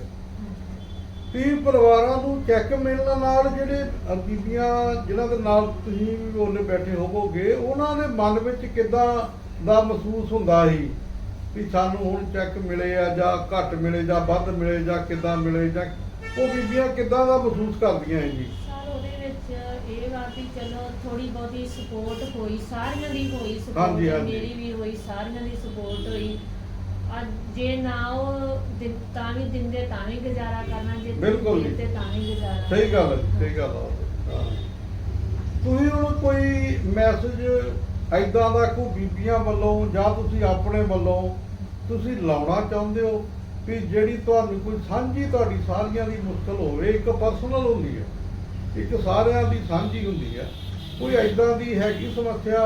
30 ਪਰਿਵਾਰਾਂ ਨੂੰ ਚੈੱਕ ਮਿਲਣ ਨਾਲ ਜਿਹੜੇ ਅਹ, ਬੀਬੀਆਂ ਜਿਨ੍ਹਾਂ ਦੇ ਨਾਲ ਤੁਸੀਂ ਵੀ ਉਹਨੇ ਬੈਠੇ ਹੋਵੋਗੇ ਉਹਨਾਂ ਦੇ ਮਨ ਵਿੱਚ ਕਿਦਾਂ ਦਾ ਮਹਿਸੂਸ ਹੁੰਦਾ ਸੀ? ਵੀ ਸਾਨੂੰ ਹੁਣ ਚੈੱਕ ਮਿਲੇ ਆ ਜਾਂ ਘੱਟ ਮਿਲੇ ਜਾਂ ਵੱਧ ਮਿਲੇ ਜਾਂ ਕਿਦਾਂ ਮਿਲੇ ਜਾਂ ਉਹ ਬੀਬੀਆਂ ਕਿਦਾਂ ਦਾ ਮਹਿਸੂਸ ਕਰਦੀਆਂ ਹੈ ਜੀ? ਇਹ ਵਾ ਵੀ ਚਲੋ ਥੋੜੀ ਬਹੁਤੀ ਸਪੋਰਟ ਹੋਈ ਸਾਰਿਆਂ ਦੀ ਹੋਈ ਹਾਂਜੀ, ਸਪੋਰਟ ਹਾਂਜੀ। ਮੇਰੀ ਵੀ ਹੋਈ ਸਾਰਿਆਂ ਦੀ ਸਪੋਰਟ ਹੋਈ ਅੱਜ ਜੇ ਨਾ ਉਹ ਦਿਨ- ਤਾਂ ਵੀ ਦਿੰਦੇ ਤਾਂ ਵੀ ਗੁਜ਼ਾਰਾ ਕਰਨਾ ਜੇ ਬਿਲਕੁਲ ਜੀ। ਤੇ ਤਾਂ ਵੀ ਗੁਜ਼ਾਰਾ ਸਹੀ ਗੱਲ ਹੈ ਸਹੀ ਗੱਲ ਆ ਹਾਂ। ਤੁਸੀਂ ਹੁਣ ਕੋਈ ਮੈਸੇਜ ਐਦਾਂ ਦਾ ਕੋਈ ਬੀਬੀਆਂ ਵੱਲੋਂ ਜਾਂ ਤੁਸੀਂ ਆਪਣੇ ਵੱਲੋਂ ਤੁਸੀਂ ਲਾਉਣਾ ਚਾਹੁੰਦੇ ਹੋ ਵੀ ਜਿਹੜੀ ਤੁਹਾਨੂੰ ਕੋਈ ਸਾਂਝੀ ਤੁਹਾਡੀ ਸਾਰੀਆਂ ਦੀ ਮੁਸ਼ਕਲ ਹੋਵੇ ਇੱਕ ਪਰਸਨਲ ਹੁੰਦੀ ਹੈ ਇੱਕ ਸਾਰਿਆਂ ਦੀ ਸਾਂਝੀ ਹੁੰਦੀ ਹੈ ਕੋਈ ਐਦਾਂ ਦੀ ਹੈਗੀ ਸਮੱਸਿਆ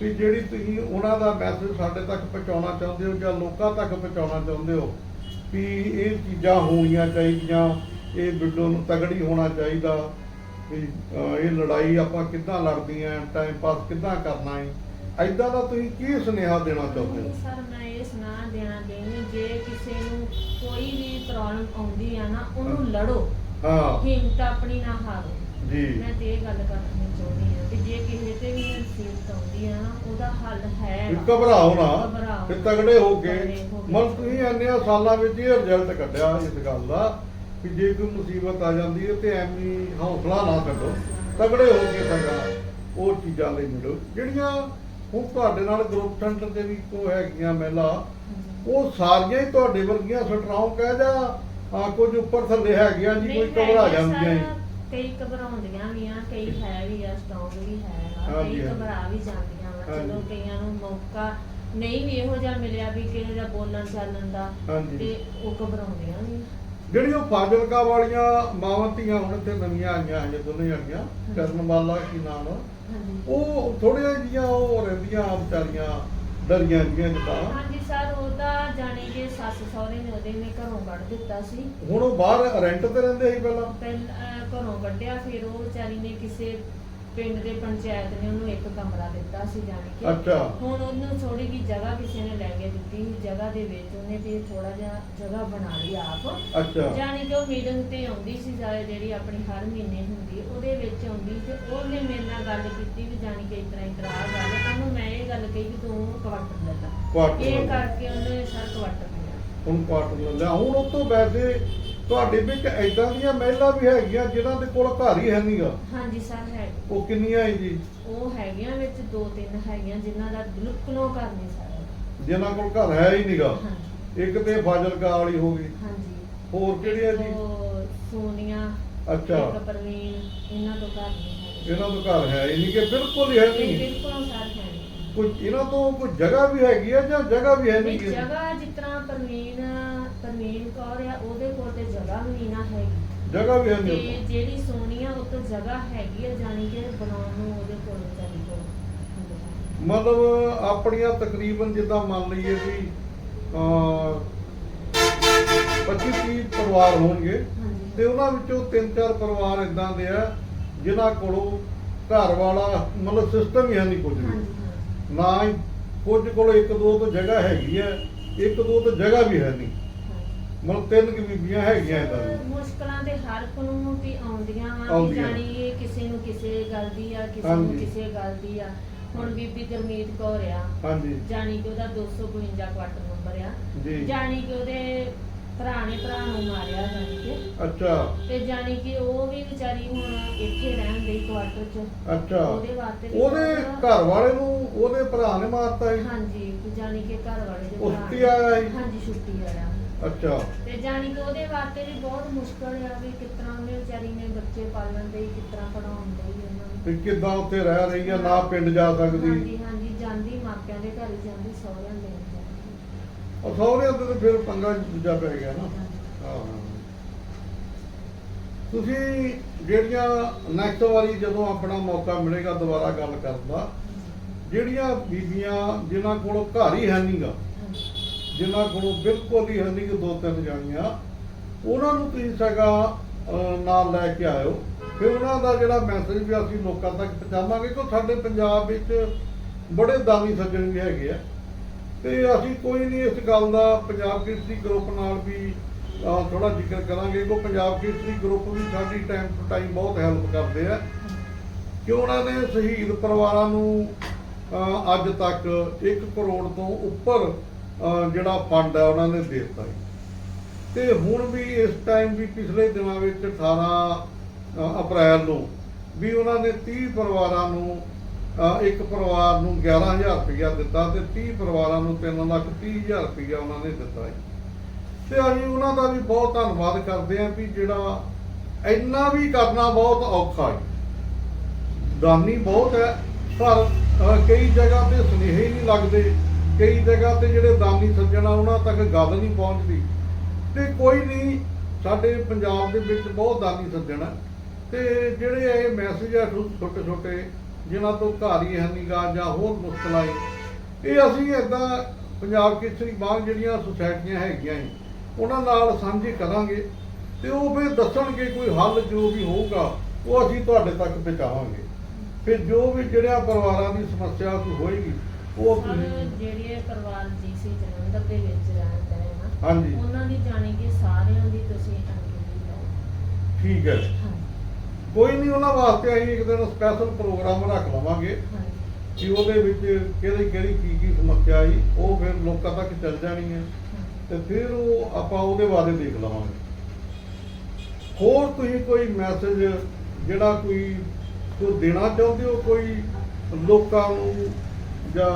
ਵੀ ਜਿਹੜੀ ਤੁਸੀਂ ਉਹਨਾਂ ਦਾ ਮੈਸੇਜ ਸਾਡੇ ਤੱਕ ਪਹੁੰਚਾਉਣਾ ਚਾਹੁੰਦੇ ਹੋ ਜਾਂ ਲੋਕਾਂ ਤੱਕ ਪਹੁੰਚਾਉਣਾ ਚਾਹੁੰਦੇ ਹੋ ਕਿ ਇਹ ਚੀਜ਼ਾਂ ਹੋਣੀਆਂ ਚਾਹੀਦੀਆਂ, ਇਹ ਬਿੱਡੋ ਨੂੰ ਤਗੜੀ ਹੋਣਾ ਚਾਹੀਦਾ, ਵੀ ਇਹ ਲੜਾਈ ਆਪਾਂ ਕਿੱਦਾਂ ਲੜਦੀਆਂ ਟਾਈਮ ਪਾਸ ਕਿੱਦਾਂ ਕਰਨਾ ਹੈ ਐਦਾਂ ਦਾ ਤੁਸੀਂ ਕੀ ਸੁਨੇਹਾ ਦੇਣਾ ਚਾਹੁੰਦੇ ਹੋ? ਸਰ, ਮੈਂ ਇਹ ਸੁਨੇਹਾ ਦੇਣਾ ਦੇਣੀ ਜੇ ਕਿਸੇ ਨੂੰ ਕੋਈ ਵੀ ਪ੍ਰੋਬਲਮ ਆਉਂਦੀ ਆ ਨਾ, ਉਹਨੂੰ ਲੜੋ। ਹਾਂ। ਹਿੰਮਤ ਆਪਣੀ ਨਾ ਹਾਰੋ। ਜੀ। ਮੈਂ ਤੇ ਇਹ ਗੱਲ ਕਰਨੀ ਚਾਹੁੰਦੀ ਹਾਂ ਕਿ ਜੇ ਕਿਸੇ ਤੇ ਵੀ ਮੁਸੀਬਤ ਆਉਂਦੀ ਆ ਉਹਦਾ ਹੱਲ ਹੈ ਵੀ। ਘਬਰਾਓ ਨਾ। ਘਬਰਾਓ। ਤਗੜੇ ਹੋ ਕੇ ਤਗੜੇ ਹੋ ਕੇ। ਮਨ ਤੁਸੀਂ ਇੰਨਿਆਂ ਸਾਲਾਂ ਵਿੱਚ ਇਹ ਰਿਜ਼ਲਟ ਕੱਢਿਆ ਇਸ ਗੱਲ ਦਾ ਕਿ ਜੇ ਕੋਈ ਮੁਸੀਬਤ ਆ ਜਾਂਦੀ ਹੈ ਤੇ ਐਵੇਂ ਹੌਸਲਾ ਨਾ ਛੱਡੋ ਤਗੜੇ ਹੋ ਕੇ ਸਗਾ ਉਹ ਚੀਜ਼ਾਂ ਲਈ ਮਿਲੋ। ਜਿਹੜੀਆਂ ਹੁਣ ਤੁਹਾਡੇ ਨਾਲ ਗਰੁੱਪ ਸੈਂਟਰ ਦੇ ਵੀ ਕੋ ਹੈਗੀਆਂ ਮਹਿਲਾ ਉਹ ਸਾਰੀਆਂ ਹੀ ਤੁਹਾਡੇ ਵਰਗੀਆਂ ਸਟਰੋਂਗ ਕਹਿ ਜਾ ਆ ਕੁਝ ਉੱਪਰ ਥੱਲੇ ਹੈਗੀਆਂ ਜੀ ਕੋਈ ਘਬਰਾ ਜਾਂਦੀਆਂ ਜੀ ਕਈ ਘਬਰਾਉਂਦੀਆਂ ਵੀ ਆ ਕਈ ਹੈ ਵੀ ਆ ਸਟਰੋਂਗ ਵੀ ਹੈ ਹਾਂਜੀ, ਕਈ। ਘਬਰਾ ਵੀ ਜਾਂਦੀਆਂ ਵਾ। ਚਲੋ ਕਈਆਂ ਨੂੰ ਮੌਕਾ ਨਹੀਂ ਵੀ ਇਹੋ ਜਿਹਾ ਮਿਲਿਆ ਵੀ ਕਿਸੇ ਦਾ ਬੋਲਣ ਚੱਲਣ ਦਾ। ਤੇ ਉਹ ਘਬਰਾਉਂਦੀਆਂ ਵੀ। ਜਿਹੜੀ ਉਹ ਫਾਜ਼ਿਲਕਾ ਵਾਲੀਆਂ ਮਾਵਾਂ ਧੀਆਂ ਹੁਣ ਇੱਥੇ ਨਵੀਆਂ ਆਈਆਂ ਹਜੇ ਦੋਨੇ ਜਾਣੀਆਂ ਕਰਨ ਵਾਲਾ ਕੀ ਨਾਮ ਉਹ ਥੋੜੀਆਂ ਜੀਆਂ ਉਹ ਰਹਿੰਦੀਆਂ ਵਿਚਾਰੀਆਂ ਡਰੀਆਂ ਜੀਆਂ ਜਿੱਦਾਂ ਹਾਂਜੀ ਸਰ ਉਹਦਾ ਜਾਣੀ ਕਿ ਸੱਸ ਸਹੁਰੇ ਨੇ ਉਹਦੇ ਨੇ ਘਰੋਂ ਕੱਢ ਦਿੱਤਾ ਸੀ। ਹੁਣ ਉਹ ਬਾਹਰ ਰੈਂਟ ਤੇ ਰਹਿੰਦੇ ਸੀ ਪਹਿਲਾਂ? ਪਹਿਲਾਂ ਘਰੋਂ ਕੱਢਿਆ ਫਿਰ ਉਹ ਵਿਚਾਰੀ ਨੇ ਕਿਸੇ ਪਿੰਡ ਦੇ ਪੰਚਾਇਤ ਨੇ ਉਹਨੂੰ ਇੱਕ ਕਮਰਾ ਦਿੱਤਾ ਸੀ ਜਾਣੀ ਕਿ ਅੱਛਾ। ਹੁਣ ਉਹਨੂੰ ਥੋੜੀ ਜਿਹੀ ਜਗ੍ਹਾ ਕਿਸੇ ਨੇ ਲੈ ਕੇ ਦਿੱਤੀ ਜਗ੍ਹਾ ਦੇ ਵਿੱਚ ਉਹਨੇ ਤੇ ਥੋੜਾ ਜਿਹਾ ਜਗ੍ਹਾ ਬਣਾ ਲਈ ਆਪ। ਅੱਛਾ। ਜਾਣੀ ਕਿ ਉਹ ਮੀਟਿੰਗ ਤੇ ਆਉਂਦੀ ਸੀ ਸਾਰੇ ਜਿਹੜੀ ਆਪਣੀ ਹਰ ਮਹੀਨੇ ਹੁੰਦੀ ਉਹਦੇ ਵਿੱਚ ਆਉਂਦੀ ਤੇ ਉਹਨੇ ਮੇਰੇ ਨਾਲ ਗੱਲ ਕੀਤੀ ਵੀ ਜਾਣੀ ਕਿ ਇਸ ਤਰ੍ਹਾਂ ਇਸ ਤਰ੍ਹਾਂ ਆਹ ਗੱਲ ਉਹਨੂੰ ਮੈਂ ਇਹ ਗੱਲ ਕਹੀ ਕਿ ਤੂੰ ਕੁਆਟਰ ਲੈ ਲਾ। ਇਹ। ਕਰਕੇ ਉਹਨੇ ਸਰ ਕੁਆਟਰ ਲਿਆ। ਹੁਣ ਕੁਆਟਰ ਲੈ ਹੁਣ ਉਹ ਤੋਂ ਵੈਸੇ ਤੁਹਾਡੇ ਵਿੱਚ ਐਦਾਂ ਦੀਆਂ ਮਹਿਲਾ ਵੀ ਹੈਗੀਆਂ ਜਿਨ੍ਹਾਂ ਦੇ ਕੋਲ ਘਰ ਹੀ ਹੈ ਨਹੀਂਗਾ ਹਾਂਜੀ ਸਰ ਹੈ। ਉਹ ਕਿੰਨੀਆਂ ਹੈ ਜੀ? ਉਹ ਹੈਗੀਆਂ ਵਿੱਚ ਦੋ ਤਿੰਨ ਹੈਗੀਆਂ ਜਿਨ੍ਹਾਂ ਦਾ ਬਿਲਕੁਲੋਂ ਘਰ ਨਹੀਂ ਸਾਰਾ। ਜਿਨ੍ਹਾਂ ਕੋਲ ਘਰ ਹੈ ਹੀ ਨਹੀਂਗਾ ਹਾਂਜੀ। ਇੱਕ ਤੇ ਫਾਜ਼ਿਲਕਾ ਵਾਲੀ ਹੋ ਗਈ। ਹਾਂਜੀ। ਹੋਰ ਕਿਹੜੀ ਹੈ ਜੀ? ਉਹ ਸੋਨੀਆ ਅੱਛਾ। ਇੱਕ ਪ੍ਰਵੀਨ ਇਹਨਾਂ ਤੋਂ ਘਰ ਨਹੀਂ ਹੈ। ਇਹਨਾਂ ਤੋਂ ਘਰ ਹੈ ਹੀ ਨਹੀਂ ਕਿ ਬਿਲਕੁਲ ਹੀ ਹੈ ਨਹੀਂ ਨਹੀਂ ਬਿਲਕੁਲੋਂ ਸਰ ਹੈ ਨਹੀਂ ਕੋਈ ਇਹਨਾਂ ਤੋਂ ਕੋਈ ਜਗ੍ਹਾ ਵੀ ਹੈਗੀ ਆ ਜਾਂ ਜਗ੍ਹਾ ਵੀ ਹੈ ਨਹੀਂ ਨਹੀਂ ਜਗ੍ਹਾ ਜਿਸ ਤਰ੍ਹਾਂ ਪ੍ਰਵੀਨ ਪ੍ਰਵੀਨ ਕੌਰ ਆ ਉਹਦੇ ਕੋਲ ਤੇ ਜਗ੍ਹਾ ਵੀ ਨਹੀਂ ਨਾ ਹੈਗੀ। ਜਗ੍ਹਾ ਵੀ ਹੈ ਤੇ ਨਹੀਂ ਜਿਹੜੀ ਸੋਨੀਆ ਉਹ ਤੋਂ ਜਗ੍ਹਾ ਹੈਗੀ ਆ ਜਾਣੀ ਕਿ ਬਣਾਉਣ ਨੂੰ ਉਹਦੇ ਕੋਲ ਕੋਲ। ਮਤਲਬ ਆਪਣੀਆਂ ਤਕਰੀਬਨ ਜਿੱਦਾਂ ਮੰਨ ਲਈਏ ਵੀ ਅ 25 30 ਪਰਿਵਾਰ ਹੋਣਗੇ ਹਾਂਜੀ। ਤੇ ਉਹਨਾਂ ਵਿੱਚੋਂ ਤਿੰਨ ਚਾਰ ਪਰਿਵਾਰ ਇਦਾਂ ਦੇ ਆ ਜਿਨ੍ਹਾਂ ਕੋਲੋਂ ਘਰ ਵਾਲਾ ਮਤਲਬ ਸਿਸਟਮ ਹੀ ਹੈ ਨਹੀਂ ਕੁਝ ਵੀ। ਹਾਂਜੀ ਨਾ ਹੀ ਕੁਝ ਕੋਲ ਇੱਕ ਦੋ ਤੋਂ ਜਗ੍ਹਾ ਹੈਗੀ ਹੈ ਇੱਕ ਦੋ ਤੋਂ ਜਗ੍ਹਾ ਵੀ ਹੈ ਨਹੀਂ। ਮਤਲਬ ਤਿੰਨ ਕੁ ਬੀਬੀਆਂ ਹੈਗੀਆਂ ਇਦਾਂ ਮੁਸ਼ਕਲਾਂ ਦੇ ਹਰ ਨੂੰ ਵੀ ਆਉਂਦੀਆਂ ਵਾ ਵੀ ਆਉਂਦੀਆਂ। ਜਾਣੀ ਇਹ ਕਿਸੇ ਨੂੰ ਕਿਸੇ ਗੱਲ ਦੀ ਆ ਕਿਸੇ ਨੂੰ ਹਾਂਜੀ। ਕਿਸੇ ਗੱਲ ਦੀ ਆ। ਹੁਣ ਬੀਬੀ ਗੁਰਮੀਤ ਕੌਰ ਆ। ਹਾਂਜੀ। ਜਾਣੀ ਕਿ ਉਹਦਾ 252 ਕੁਆਟਰ ਨੰਬਰ ਆ। ਜੀ। ਜਾਣੀ ਕਿ ਉਹਦੇ ਭਰਾ ਨੇ ਭਰਾ ਨੂੰ ਮਾਰਿਆ ਜਾਣੀ ਕਿ। ਅੱਛਾ। ਤੇ ਜਾਣੀ ਕਿ ਉਹ ਵੀ ਵਿਚਾਰੀ ਹੁਣ ਇੱਥੇ ਰਹਿਣ ਲਈ ਕੁਆਟਰ 'ਚ। ਅੱਛਾ। ਉਹਦੇ ਵਾਸਤੇ ਵੀ ਉਹਦੇ ਬਹੁਤ- ਘਰ ਵਾਲੇ ਨੂੰ ਉਹਦੇ ਭਰਾ ਨੇ ਮਾਰਤਾ ਹੈ ਹਾਂਜੀ ਜਾਣੀ ਕਿ ਘਰ ਵਾਲੇ ਦੇ ਉਹ ਛੁੱਟੀ ਆਇਆ ਸੀ? ਹਾਂਜੀ ਛੁੱਟੀ ਆਇਆ। ਅੱਛਾ। ਤੇ ਜਾਣੀ ਕਿ ਉਹਦੇ ਵਾਸਤੇ ਵੀ ਬਹੁਤ ਮੁਸ਼ਕਲ ਆ ਵੀ ਤਰ੍ਹਾਂ ਉਹਨੇ ਵਿਚਾਰੀ ਨੇ ਬੱਚੇ ਪਾਲਣ ਦੇ ਤਰ੍ਹਾਂ ਪੜਾਉਣ ਦੇ ਉਹਨਾਂ ਨੂੰ। ਤੇ ਕਿੱਦਾਂ ਉੱਥੇ ਰਹਿ ਰਹੀ ਆ ਨਾ ਪਿੰਡ ਜਾ ਸਕਦੀ। ਹਾਂਜੀ ਹਾਂਜੀ ਜਾਂਦੀ ਮਾਪਿਆਂ ਦੇ ਘਰ ਹੀ ਜਾਂਦੀ ਸਹੁਰਿਆਂ ਦੇ ਨਹੀਂ ਜਾਂਦੀ। ਉਹ ਸਹੁਰਿਆਂ ਤੇ ਤਾਂ ਫਿਰ ਪੰਗਾ ਦੂਜਾ ਪੈ ਗਿਆ ਨਾ। ਹਾਂ। ਤੁਸੀਂ ਜਿਹੜੀਆਂ ਨੈਕਸਟ ਵਾਰੀ ਜਦੋਂ ਆਪਣਾ ਮੌਕਾ ਮਿਲੇਗਾ ਦੁਬਾਰਾ ਗੱਲ ਕਰਨ ਦਾ ਜਿਹੜੀਆਂ ਬੀਬੀਆਂ ਜਿਨ੍ਹਾਂ ਕੋਲ ਘਰ ਹੀ ਹੈ ਨਹੀਂਗਾ ਜਿਨ੍ਹਾਂ ਕੋਲੋਂ ਬਿਲਕੁਲ ਹੀ ਹੈ ਨਹੀਂ ਦੋ ਤਿੰਨ ਜਾਣੀਆਂ, ਉਹਨਾਂ ਨੂੰ ਤੁਸੀਂ ਸਗਾ ਨਾਲ ਲੈ ਕੇ ਆਇਓ। ਫਿਰ ਉਹਨਾਂ ਦਾ ਜਿਹੜਾ ਮੈਸੇਜ ਵੀ ਅਸੀਂ ਲੋਕਾਂ ਤੱਕ ਪਹੁੰਚਾਵਾਂਗੇ ਕਿ ਸਾਡੇ ਪੰਜਾਬ ਵਿੱਚ ਬੜੇ ਦਾਨੀ ਸੱਜਣ ਵੀ ਹੈਗੇ ਆ। ਤੇ ਅਸੀਂ ਕੋਈ ਨਹੀਂ ਇਸ ਗੱਲ ਦਾ ਪੰਜਾਬ ਕੇਸਰੀ ਗਰੁੱਪ ਨਾਲ ਵੀ ਥੋੜਾ ਜ਼ਿਕਰ ਕਰਾਂਗੇ ਕਿ ਪੰਜਾਬ ਕੇਸਰੀ ਗਰੁੱਪ ਵੀ ਸਾਡੀ ਟਾਈਮ ਟੂ ਟਾਈਮ ਬਹੁਤ ਹੈਲਪ ਕਰਦੇ ਆ। ਕਿ ਉਹਨਾਂ ਨੇ ਸ਼ਹੀਦ ਪਰਿਵਾਰਾਂ ਨੂੰ ਅੱਜ ਤੱਕ 1 ਕਰੋੜ ਤੋਂ ਉੱਪਰ ਜਿਹੜਾ ਫੰਡ ਹੈ ਉਹਨਾਂ ਨੇ ਦੇ ਦਿੱਤਾ ਹੈ ਤੇ ਹੁਣ ਵੀ ਇਸ ਟਾਈਮ ਵੀ ਪਿਛਲੇ ਦਿਨਾਂ ਵਿੱਚ 18 ਅਪ੍ਰੈਲ ਨੂੰ ਵੀ ਉਹਨਾਂ ਨੇ 30 ਪਰਿਵਾਰਾਂ ਨੂੰ ਇੱਕ ਪਰਿਵਾਰ ਨੂੰ 11000 ਰੁਪਇਆ ਦਿੱਤਾ ਤੇ 30 ਪਰਿਵਾਰਾਂ ਨੂੰ 3 ਲੱਖ 30 ਹਜ਼ਾਰ ਰੁਪਇਆ ਉਹਨਾਂ ਨੇ ਦਿੱਤਾ ਹੈ ਤੇ ਅਸੀਂ ਉਹਨਾਂ ਦਾ ਵੀ ਬਹੁਤ ਧੰਨਵਾਦ ਕਰਦੇ ਹਾਂ ਵੀ ਜਿਹੜਾ ਇੰਨਾ ਵੀ ਕਰਨਾ ਬਹੁਤ ਔਖਾ ਹੈ। ਦਾਨੀ ਬਹੁਤ ਹੈ, ਪਰ ਕਈ ਜਗ੍ਹਾ ਤੇ ਸੁਨੇਹੇ ਹੀ ਨਹੀਂ ਲੱਗਦੇ। ਕਈ ਜਗ੍ਹਾ ਤੇ ਜਿਹੜੇ ਦਾਨੀ ਸੱਜਣ ਆ ਉਹਨਾਂ ਤੱਕ ਗੱਲ ਨਹੀਂ ਪਹੁੰਚਦੀ। ਤੇ ਕੋਈ ਨਹੀਂ, ਸਾਡੇ ਪੰਜਾਬ ਦੇ ਵਿੱਚ ਬਹੁਤ ਦਾਨੀ ਸੱਜਣ ਆ। ਤੇ ਜਿਹੜੇ ਇਹ ਮੈਸੇਜ ਆ ਛੋਟੇ ਛੋਟੇ ਜਿਨ੍ਹਾਂ ਤੋਂ ਘਰ ਹੀ ਹੈ ਨੀਗਾ ਜਾਂ ਹੋਰ ਮੁਸ਼ਕਲਾਂ ਏ ਇਹ ਅਸੀਂ ਏਦਾਂ ਪੰਜਾਬ ਕੇਸਰੀ ਬਾਗ ਜਿਹੜੀਆਂ ਸੁਸਾਇਟੀਆਂ ਹੈਗੀਆਂ ਏ ਉਹਨਾਂ ਨਾਲ ਸਾਂਝੇ ਕਰਾਂਗੇ ਤੇ ਉਹ ਫਿਰ ਦੱਸਣਗੇ ਕੋਈ ਹੱਲ ਜੋ ਵੀ ਹੋਊਗਾ, ਉਹ ਅਸੀਂ ਤੁਹਾਡੇ ਤੱਕ ਪਹੁੰਚਾਵਾਂਗੇ। ਫਿਰ ਜੋ ਵੀ ਜਿਹੜਿਆਂ ਪਰਿਵਾਰਾਂ ਦੀ ਸਮੱਸਿਆ ਕੋਈ ਹੋਏਗੀ ਉਹ ਸਰ ਤੁਸੀਂ ਜਿਹੜੀ ਇਹ ਪਰਿਵਾਰ ਜੀਸੀ ਜਲੰਧਰ ਦੇ ਵਿੱਚ ਰਹਿੰਦਾ ਹੈ ਨਾ ਹਾਂਜੀ। ਉਹਨਾਂ ਦੀ ਜਾਣੀ ਕਿ ਸਾਰਿਆਂ ਦੀ ਤੁਸੀਂ ਅਣਗਿਣਤੀ ਲਓ। ਠੀਕ ਹੈ ਹਾਂਜੀ। ਕੋਈ ਨਹੀਂ ਉਹਨਾਂ ਵਾਸਤੇ ਅਸੀਂ ਇੱਕ ਦਿਨ ਸਪੈਸ਼ਲ ਪ੍ਰੋਗਰਾਮ ਰੱਖ ਲਵਾਂਗੇ। ਹਾਂਜੀ। ਕਿ ਉਹਦੇ ਵਿੱਚ ਕਿਹੜੀ ਕਿਹੜੀ ਕੀ ਕੀ ਸਮੱਸਿਆ ਆਈ ਉਹ ਫਿਰ ਲੋਕਾਂ ਤੱਕ ਚੱਲ ਜਾਣੀ ਹੈ। ਹਾਂਜੀ। ਤੇ ਫਿਰ ਉਹ ਆਪਾਂ ਉਹਦੇ ਬਾਰੇ ਦੇਖ ਲਵਾਂਗੇ। ਹੋਰ ਤੁਸੀਂ ਕੋਈ ਮੈਸੇਜ ਜਿਹੜਾ ਕੋਈ ਕੋਈ ਦੇਣਾ ਚਾਹੁੰਦੇ ਹੋ ਕੋਈ ਲੋਕਾਂ ਨੂੰ ਜਾਂ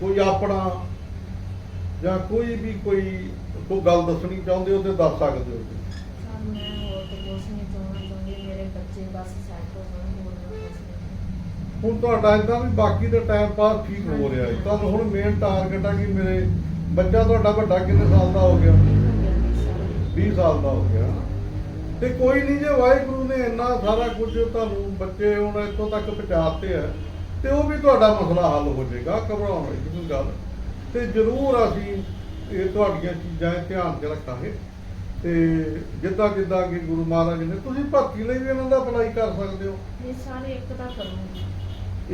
ਕੋਈ ਆਪਣਾ ਜਾਂ ਕੋਈ ਵੀ ਕੋਈ ਕੋਈ ਗੱਲ ਦੱਸਣੀ ਚਾਹੁੰਦੇ ਹੋ ਤੇ ਦੱਸ ਸਕਦੇ ਹੋ। ਸਰ ਮੈਂ ਹੋਰ ਤਾਂ ਕੁਛ ਨਹੀਂ ਚਾਹੁੰਦਾ ਚਾਹੁੰਦੀ ਮੇਰੇ ਬੱਚੇ ਬਸ ਸੈੱਟ ਹੋ ਜਾਣ ਹੋਰ ਨਾ ਕੁਛ ਨਹੀਂ ਹੁਣ ਤੁਹਾਡਾ ਇਦਾਂ ਵੀ ਬਾਕੀ ਦਾ ਟਾਈਮ ਪਾਸ ਠੀਕ ਹੋ ਰਿਹਾ ਹੈ। ਤੁਹਾਨੂੰ ਹੁਣ ਮੇਨ ਟਾਰਗੇਟ ਆ ਕਿ ਮੇਰੇ ਬੱਚਾ ਤੁਹਾਡਾ ਵੱਡਾ ਕਿੰਨੇ ਸਾਲ ਦਾ ਹੋ ਗਿਆ? 20 ਸਾਲ ਦਾ ਹੋ ਗਿਆ। ਤੇ ਕੋਈ ਨਹੀਂ ਜੇ ਵਾਹਿਗੁਰੂ ਨੇ ਇੰਨਾ ਸਾਰਾ ਕੁਝ ਤੁਹਾਨੂੰ ਬੱਚੇ ਹੁਣ ਇੱਥੋਂ ਤੱਕ ਪਹੁੰਚਾਤੇ ਆ ਤੇ ਉਹ ਵੀ ਤੁਹਾਡਾ ਮਸਲਾ ਹੱਲ ਹੋ ਜਾਏਗਾ ਘਬਰਾਉਣ ਵਾਲੀ ਕੋਈ ਗੱਲ। ਤੇ ਜ਼ਰੂਰ ਅਸੀਂ ਇਹ ਤੁਹਾਡੀਆਂ ਚੀਜ਼ਾਂ ਧਿਆਨ 'ਚ ਰੱਖਾਂਗੇ। ਤੇ ਜਿੱਦਾਂ ਜਿੱਦਾਂ ਕਿ ਗੁਰੂ ਮਹਾਰਾਜ ਨੇ ਤੁਸੀਂ ਭਰਤੀ ਲਈ ਵੀ ਇਹਨਾਂ ਦਾ ਅਪਲਾਈ ਕਰ ਸਕਦੇ ਹੋ। ਇਹ ਸਾਰੇ ਇੱਕ ਦਾ ਕਰੂੰਗੀ।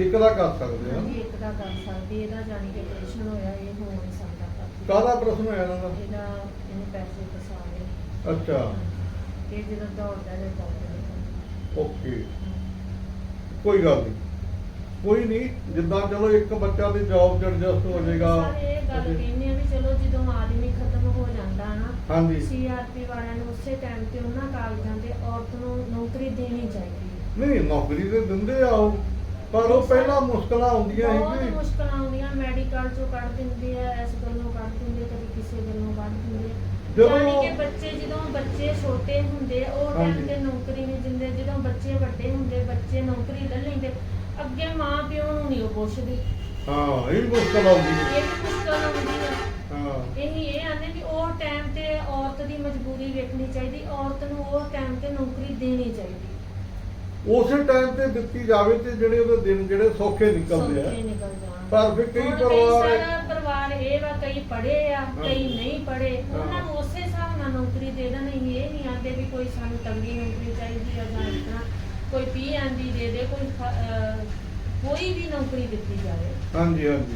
ਇੱਕ ਦਾ ਕਰ ਸਕਦੇ ਹੋ ਹਾਂਜੀ ਇੱਕ ਦਾ ਕਰ ਸਕਦੀ ਇਹਦਾ ਜਾਣੀ ਕਿ ਆਪਰੇਸ਼ਨ ਹੋਇਆ ਇਹ ਹੋ ਨਹੀਂ ਸਕਦਾ ਭਰਤੀ। ਕਾਹਦਾ ਪ੍ਰਸ਼ਨ ਹੋਇਆ ਇਹਨਾਂ ਦਾ? ਇਹਦਾ ਇਹਨੇ ਪੈਸੇ ਫਸਾ ਲਏ ਅੱਛਾ। ਇਹ ਜਦੋਂ ਦੌੜਦਾ ਰਹੇ ਦੌੜਦਾ ਓਕੇ। ਕੋਈ ਗੱਲ ਨਹੀਂ। ਕੋਈ ਨਹੀਂ ਜਿੱਦਾਂ ਚਲੋ ਇੱਕ ਬੱਚਾ ਦੀ ਜੌਬ ਚ ਐਡਜਸਟ ਹੋ ਜਾਏਗਾ ਸਾਰੇ ਇਹ ਗੱਲ ਕਹਿੰਦੇ ਆ ਵੀ ਚਲੋ ਜਦੋਂ ਆਦਮੀ ਖਤਮ ਹੋ ਜਾਂਦਾ ਨਾ ਹਾਂਜੀ ਸੀਆਰਪੀ ਵਾਲਿਆਂ ਨੂੰ ਉਸੇ ਟਾਈਮ ਤੇ ਉਹਨਾਂ ਕਾਗਜ਼ਾਂ ਤੇ ਔਰਤ ਨੂੰ ਨੌਕਰੀ ਦੇਣੀ ਚਾਹੀਦੀ ਹੈ ਨਹੀਂ ਨੌਕਰੀ ਤੇ ਦਿੰਦੇ ਆ ਉਹ ਪਰ ਉਹ ਪਹਿਲਾਂ ਮੁਸ਼ਕਲਾਂ ਆਉਂਦੀਆਂ ਬਹੁਤ ਸੀ ਕਿ ਮੁਸ਼ਕਲਾਂ ਆਉਂਦੀਆਂ ਮੈਡੀਕਲ ਚੋਂ ਕੱਢ ਦਿੰਦੇ ਆ ਇਸ ਗੱਲੋਂ ਕੱਢ ਦਿੰਦੇ ਕਦੇ ਕਿਸੇ ਗੱਲੋਂ ਕੱਢ ਦਿੰਦੇ ਆ। ਜਦੋਂ- ਯਾਨੀ ਕਿ ਬੱਚੇ ਜਦੋਂ ਬੱਚੇ ਛੋਟੇ ਹੁੰਦੇ ਆ, ਉਹ ਟਾਈਮ ਹਾਂਜੀ। ਤੇ ਨੌਕਰੀ ਨਹੀਂ ਦਿੰਦੇ ਜਦੋਂ ਬੱਚੇ ਵੱਡੇ ਹੁੰਦੇ ਬੱਚੇ ਨੌਕਰੀ ਲੈ ਲੈਂਦੇ ਅੱਗੇ ਮਾਂ ਪਿਓ ਨੂੰ ਨਹੀਂ ਉਹ ਪੁੱਛਦੇ। ਹਾਂ ਇਹ ਮੁਸ਼ਕਲ ਆਉਂਦੀ ਇਹ ਹੈ ਵੀ ਆਉਂਦੀ ਆ ਹਾਂ। ਇਹੀ ਇਹ ਆਨੇ ਵੀ ਉਹ ਟਾਈਮ ਤੇ ਔਰਤ ਦੀ ਮਜਬੂਰੀ ਵੇਖਣੀ ਚਾਹੀਦੀ ਔਰਤ ਨੂੰ ਉਹ ਟਾਈਮ ਤੇ ਨੌਕਰੀ ਦੇਣੀ ਚਾਹੀਦੀ। ਉਸੇ ਟਾਈਮ ਤੇ ਦਿੱਤੀ ਜਾਵੇ ਤੇ ਜਿਹੜੇ ਉਹਦੇ ਦਿਨ ਜਿਹੜੇ ਸੌਖੇ ਨਿਕਲਦੇ ਸੌਖੇ ਆ। ਨਿਕਲ ਜਾਣ ਪਰ ਫਿਰ ਕਈ ਹੁਣ ਪਰਿਵਾਰ ਸਾਰਾ ਪਰਿਵਾਰ ਇਹ ਵਾ ਕਈ ਪੜ੍ਹੇ ਆ ਕਈ ਨਹੀਂ ਪੜ੍ਹੇ। ਹਾਂ। ਉਹਨਾਂ ਨੂੰ ਉਸੇ ਹਿਸਾਬ ਨਾਲ ਨੌਕਰੀ ਦੇ ਦੇਣ। ਇਹ ਨਹੀਂ ਆਂਦੇ ਵੀ ਕੋਈ ਸਾਨੂੰ ਤੰਗੀ ਨੌਕਰੀ ਚਾਹੀਦੀ ਆ ਜਾਂ ਇਸ ਤਰ੍ਹਾਂ ਕੋਈ ਪੀਐਨਡੀ ਦੇ ਦੇ ਕੋਈ ਖ- ਅਹ, ਕੋਈ ਵੀ ਨੌਕਰੀ ਦਿੱਤੀ ਜਾਵੇ। ਹਾਂਜੀ ਹਾਂਜੀ।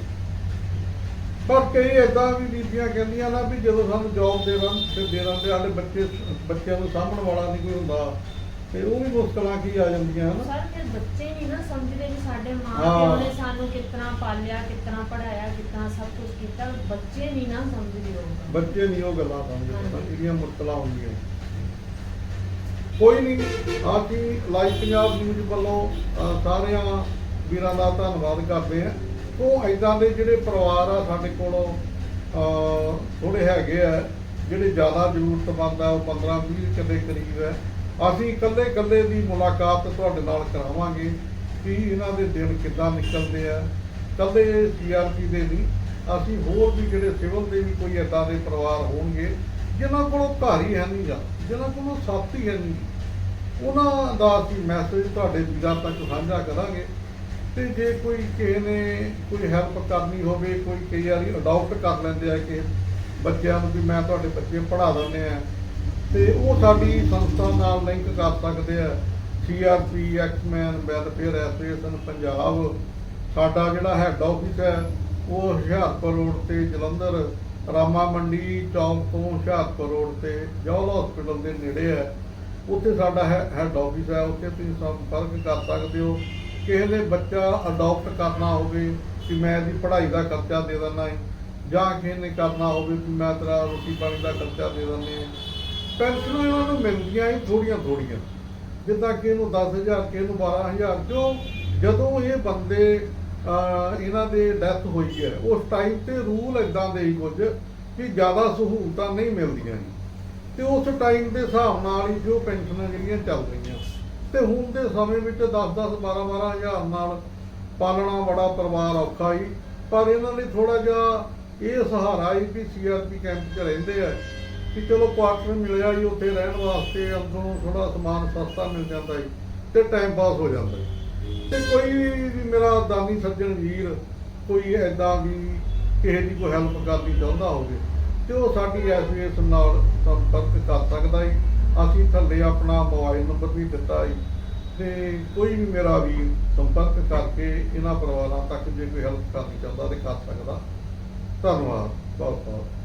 ਪਰ ਕਈ ਏਦਾਂ ਵੀ ਬੀਬੀਆਂ ਕਹਿੰਦੀਆਂ ਨਾ ਵੀ ਜਦੋਂ ਸਾਨੂੰ ਜੌਬ ਦੇ ਰਾਂ ਤੇ ਦੇ ਰਾਂ ਤੇ ਸਾਡੇ ਬੱਚੇ ਬੱਚਿਆਂ ਨੂੰ ਸਾਂਭਣ ਵਾਲਾ ਨਹੀਂ ਕੋਈ ਹੁੰਦਾ ਤੇ ਉਹ ਵੀ ਮੁਸ਼ਕਲਾਂ ਕੀ ਆ ਜਾਂਦੀਆਂ ਹਨ? ਸਰ ਫਿਰ ਬੱਚੇ ਨਹੀਂ ਨਾ ਸਮਝਦੇ ਵੀ ਸਾਡੇ ਮਾਂ ਹਾਂ। ਪਿਓ ਨੇ ਸਾਨੂੰ ਕਿਸ ਤਰ੍ਹਾਂ ਪਾਲਿਆ ਕਿਸ ਤਰ੍ਹਾਂ ਪੜਾਇਆ ਕਿਸ ਤਰ੍ਹਾਂ ਸਭ ਕੁਝ ਕੀਤਾ। ਬੱਚੇ ਨਹੀਂ ਨਾ ਸਮਝਦੇ ਉਹ ਬੱਚੇ ਨਹੀਂ ਉਹ ਗੱਲਾਂ ਸਮਝਦੇ। ਤਾਂ ਜਿਹੜੀਆਂ ਮੁਸ਼ਕਲਾਂ ਹੁੰਦੀਆਂ। ਕੋਈ ਨਹੀਂ। ਅਸੀਂ ਲਾਈਵ ਪੰਜਾਬ ਨਿਊਜ਼ ਵੱਲੋਂ ਸਾਰਿਆਂ ਵੀਰਾਂ ਦਾ ਧੰਨਵਾਦ ਕਰਦੇ ਆ ਉਹ ਐਦਾਂ ਦੇ ਜਿਹੜੇ ਪਰਿਵਾਰ ਆ ਸਾਡੇ ਕੋਲੋਂ ਥੋੜੇ ਹੈਗੇ ਆ, ਜਿਹੜੇ ਜ਼ਿਆਦਾ ਜ਼ਰੂਰਤਮੰਦ ਆ, ਉਹ 15 20 ਕਿਤੇ ਕਰੀਬ ਹੈ ਅਸੀਂ ਇਕੱਲੇ ਇਕੱਲੇ ਦੀ ਮੁਲਾਕਾਤ ਤੁਹਾਡੇ ਨਾਲ ਕਰਾਵਾਂਗੇ ਕਿ ਇਹਨਾਂ ਦੇ ਦਿਨ ਕਿੱਦਾਂ ਨਿਕਲਦੇ ਆ। ਇਕੱਲੇ ਸੀਆਰਪੀ ਦੇ ਨਹੀਂ, ਅਸੀਂ ਹੋਰ ਵੀ ਜਿਹੜੇ ਸਿਵਲ ਦੇ ਵੀ ਕੋਈ ਏਦਾਂ ਦੇ ਪਰਿਵਾਰ ਹੋਣਗੇ, ਜਿਨ੍ਹਾਂ ਕੋਲੋਂ ਘਰ ਹੀ ਹੈ ਨਹੀਂਗਾ ਜਿਨ੍ਹਾਂ ਕੋਲੋਂ ਸਾਥੀ ਹੈ ਨਹੀਂ। ਉਹਨਾਂ ਦਾ ਅਸੀਂ ਮੈਸੇਜ ਤੁਹਾਡੇ ਵੀਰਾਂ ਤੱਕ ਸਾਂਝਾ ਕਰਾਂਗੇ। ਤੇ ਜੇ ਕੋਈ ਕਿਸੇ ਨੇ ਕੋਈ ਹੈਲਪ ਕਰਨੀ ਹੋਵੇ, ਕੋਈ ਕਈ ਵਾਰੀ ਅਡਾਪਟ ਕਰ ਲੈਂਦੇ ਆ ਕਿ ਬੱਚਿਆਂ ਨੂੰ ਵੀ ਮੈਂ ਤੁਹਾਡੇ ਬੱਚੇ ਪੜ੍ਹਾ ਦਿੰਦੇ ਆ। ਤੇ ਉਹ ਸਾਡੀ ਸੰਸਥਾ ਨਾਲ ਲਿੰਕ ਕਰ ਸਕਦੇ ਆ। CRP exman welfare association Punjab. ਸਾਡਾ ਜਿਹੜਾ ਹੈੱਡ ਆਫਿਸ ਹੈ, ਉਹ ਹੁਸ਼ਿਆਰਪੁਰ ਰੋਡ ਤੇ ਜਲੰਧਰ ਰਾਮਾ ਮੰਡੀ ਚੌਂਕ ਤੋਂ ਹੁਸ਼ਿਆਰਪੁਰ ਰੋਡ ਤੇ ਜੌਲ ਹਸਪੀਟਲ ਦੇ ਨੇੜੇ ਹੈ। ਉੱਥੇ ਸਾਡਾ ਹੈੱਡ ਆਫਿਸ ਹੈ, ਉੱਥੇ ਤੁਸੀਂ ਸੰਪਰਕ ਕਰ ਸਕਦੇ ਹੋ। ਕਿਸੇ ਨੇ ਬੱਚਾ ਅਡਾਪਟ ਕਰਨਾ ਹੋਵੇ ਕਿ ਮੈਂ ਇਹਦੀ ਪੜ੍ਹਾਈ ਦਾ ਖਰਚਾ ਦੇ ਦਿੰਦਾ ਹੈ, ਜਾਂ ਕਿਸੇ ਨੇ ਕਰਨਾ ਹੋਵੇ ਕਿ ਮੈਂ ਤੇਰਾ ਰੋਟੀ ਪਾਣੀ ਦਾ ਖਰਚਾ ਦੇ ਦਿੰਦੇ ਪੈਨਸ਼ਨਾਂ ਇਹਨਾਂ ਨੂੰ ਮਿਲਦੀਆਂ ਹੀ ਥੋੜੀਆਂ ਥੋੜੀਆਂ ਜਿੱਦਾਂ ਕਿ ਇਹਨੂੰ 10000 ਕਿ ਇਹਨੂੰ 12000 ਜੋ ਜਦੋਂ ਇਹ ਬੰਦੇ ਇਹਨਾਂ ਦੇ ਡੈਥ ਹੋਈ ਹੈ, ਉਸ ਟਾਈਮ ਤੇ ਰੂਲ ਇਦਾਂ ਦੇ ਹੀ ਕੁਝ ਕਿ ਜ਼ਿਆਦਾ ਸਹੂਲਤਾਂ ਨਹੀਂ ਮਿਲਦੀਆਂ ਸੀ ਤੇ ਉਸ ਟਾਈਮ ਦੇ ਹਿਸਾਬ ਨਾਲ ਹੀ ਜੋ ਪੈਨਸ਼ਨਾਂ ਜਿਹੜੀਆਂ ਚੱਲ ਰਹੀਆਂ। ਤੇ ਹੁਣ ਦੇ ਸਮੇਂ ਵਿੱਚ 10-10 12-12 ਹਜ਼ਾਰ ਨਾਲ ਪਾਲਣਾ ਬੜਾ ਪਰਿਵਾਰ ਔਖਾ ਹੀ ਪਰ ਇਹਨਾਂ ਲਈ ਥੋੜਾ ਜਿਹਾ ਇਹ ਸਹਾਰਾ ਹੀ ਵੀ ਸੀਆਰਪੀ ਕੈਂਪ 'ਚ ਰਹਿੰਦੇ ਆ ਕਿ ਚਲੋ ਕੁਆਟਰ ਮਿਲਿਆ ਹੀ ਉੱਥੇ ਰਹਿਣ ਵਾਸਤੇ ਅੰਦਰੋਂ ਥੋੜਾ ਸਮਾਨ ਸਸਤਾ ਮਿਲ ਜਾਂਦਾ ਹੈ ਤੇ ਟਾਈਮ ਪਾਸ ਹੋ ਜਾਂਦਾ ਹੈ ਤੇ ਕੋਈ ਵੀ ਮੇਰਾ ਦਾਨੀ ਸੱਜਣ ਵੀਰ ਕੋਈ ਐਦਾਂ ਵੀ ਕਿਸੇ ਦੀ ਕੋਈ ਹੈਲਪ ਕਰਨੀ ਚਾਹੁੰਦਾ ਹੋਵੇ ਤੇ ਉਹ ਸਾਡੀ ਐਸੋਸੀਏਸ਼ਨ ਨਾਲ ਸੰਪਰਕ ਕਰ ਸਕਦਾ ਹੈ ਅਸੀਂ ਥੱਲੇ ਆਪਣਾ ਮੋਬਾਈਲ ਨੰਬਰ ਵੀ ਦਿੱਤਾ ਹੈ ਤੇ ਕੋਈ ਵੀ ਮੇਰਾ ਵੀ ਸੰਪਰਕ ਕਰਕੇ ਇਹਨਾਂ ਪਰਿਵਾਰਾਂ ਤੱਕ ਜੇ ਕੋਈ ਹੈਲਪ ਕਰਨੀ ਚਾਹੁੰਦਾ ਤੇ ਕਰ ਸਕਦਾ। ਧੰਨਵਾਦ ਬਹੁਤ ਬਹੁਤ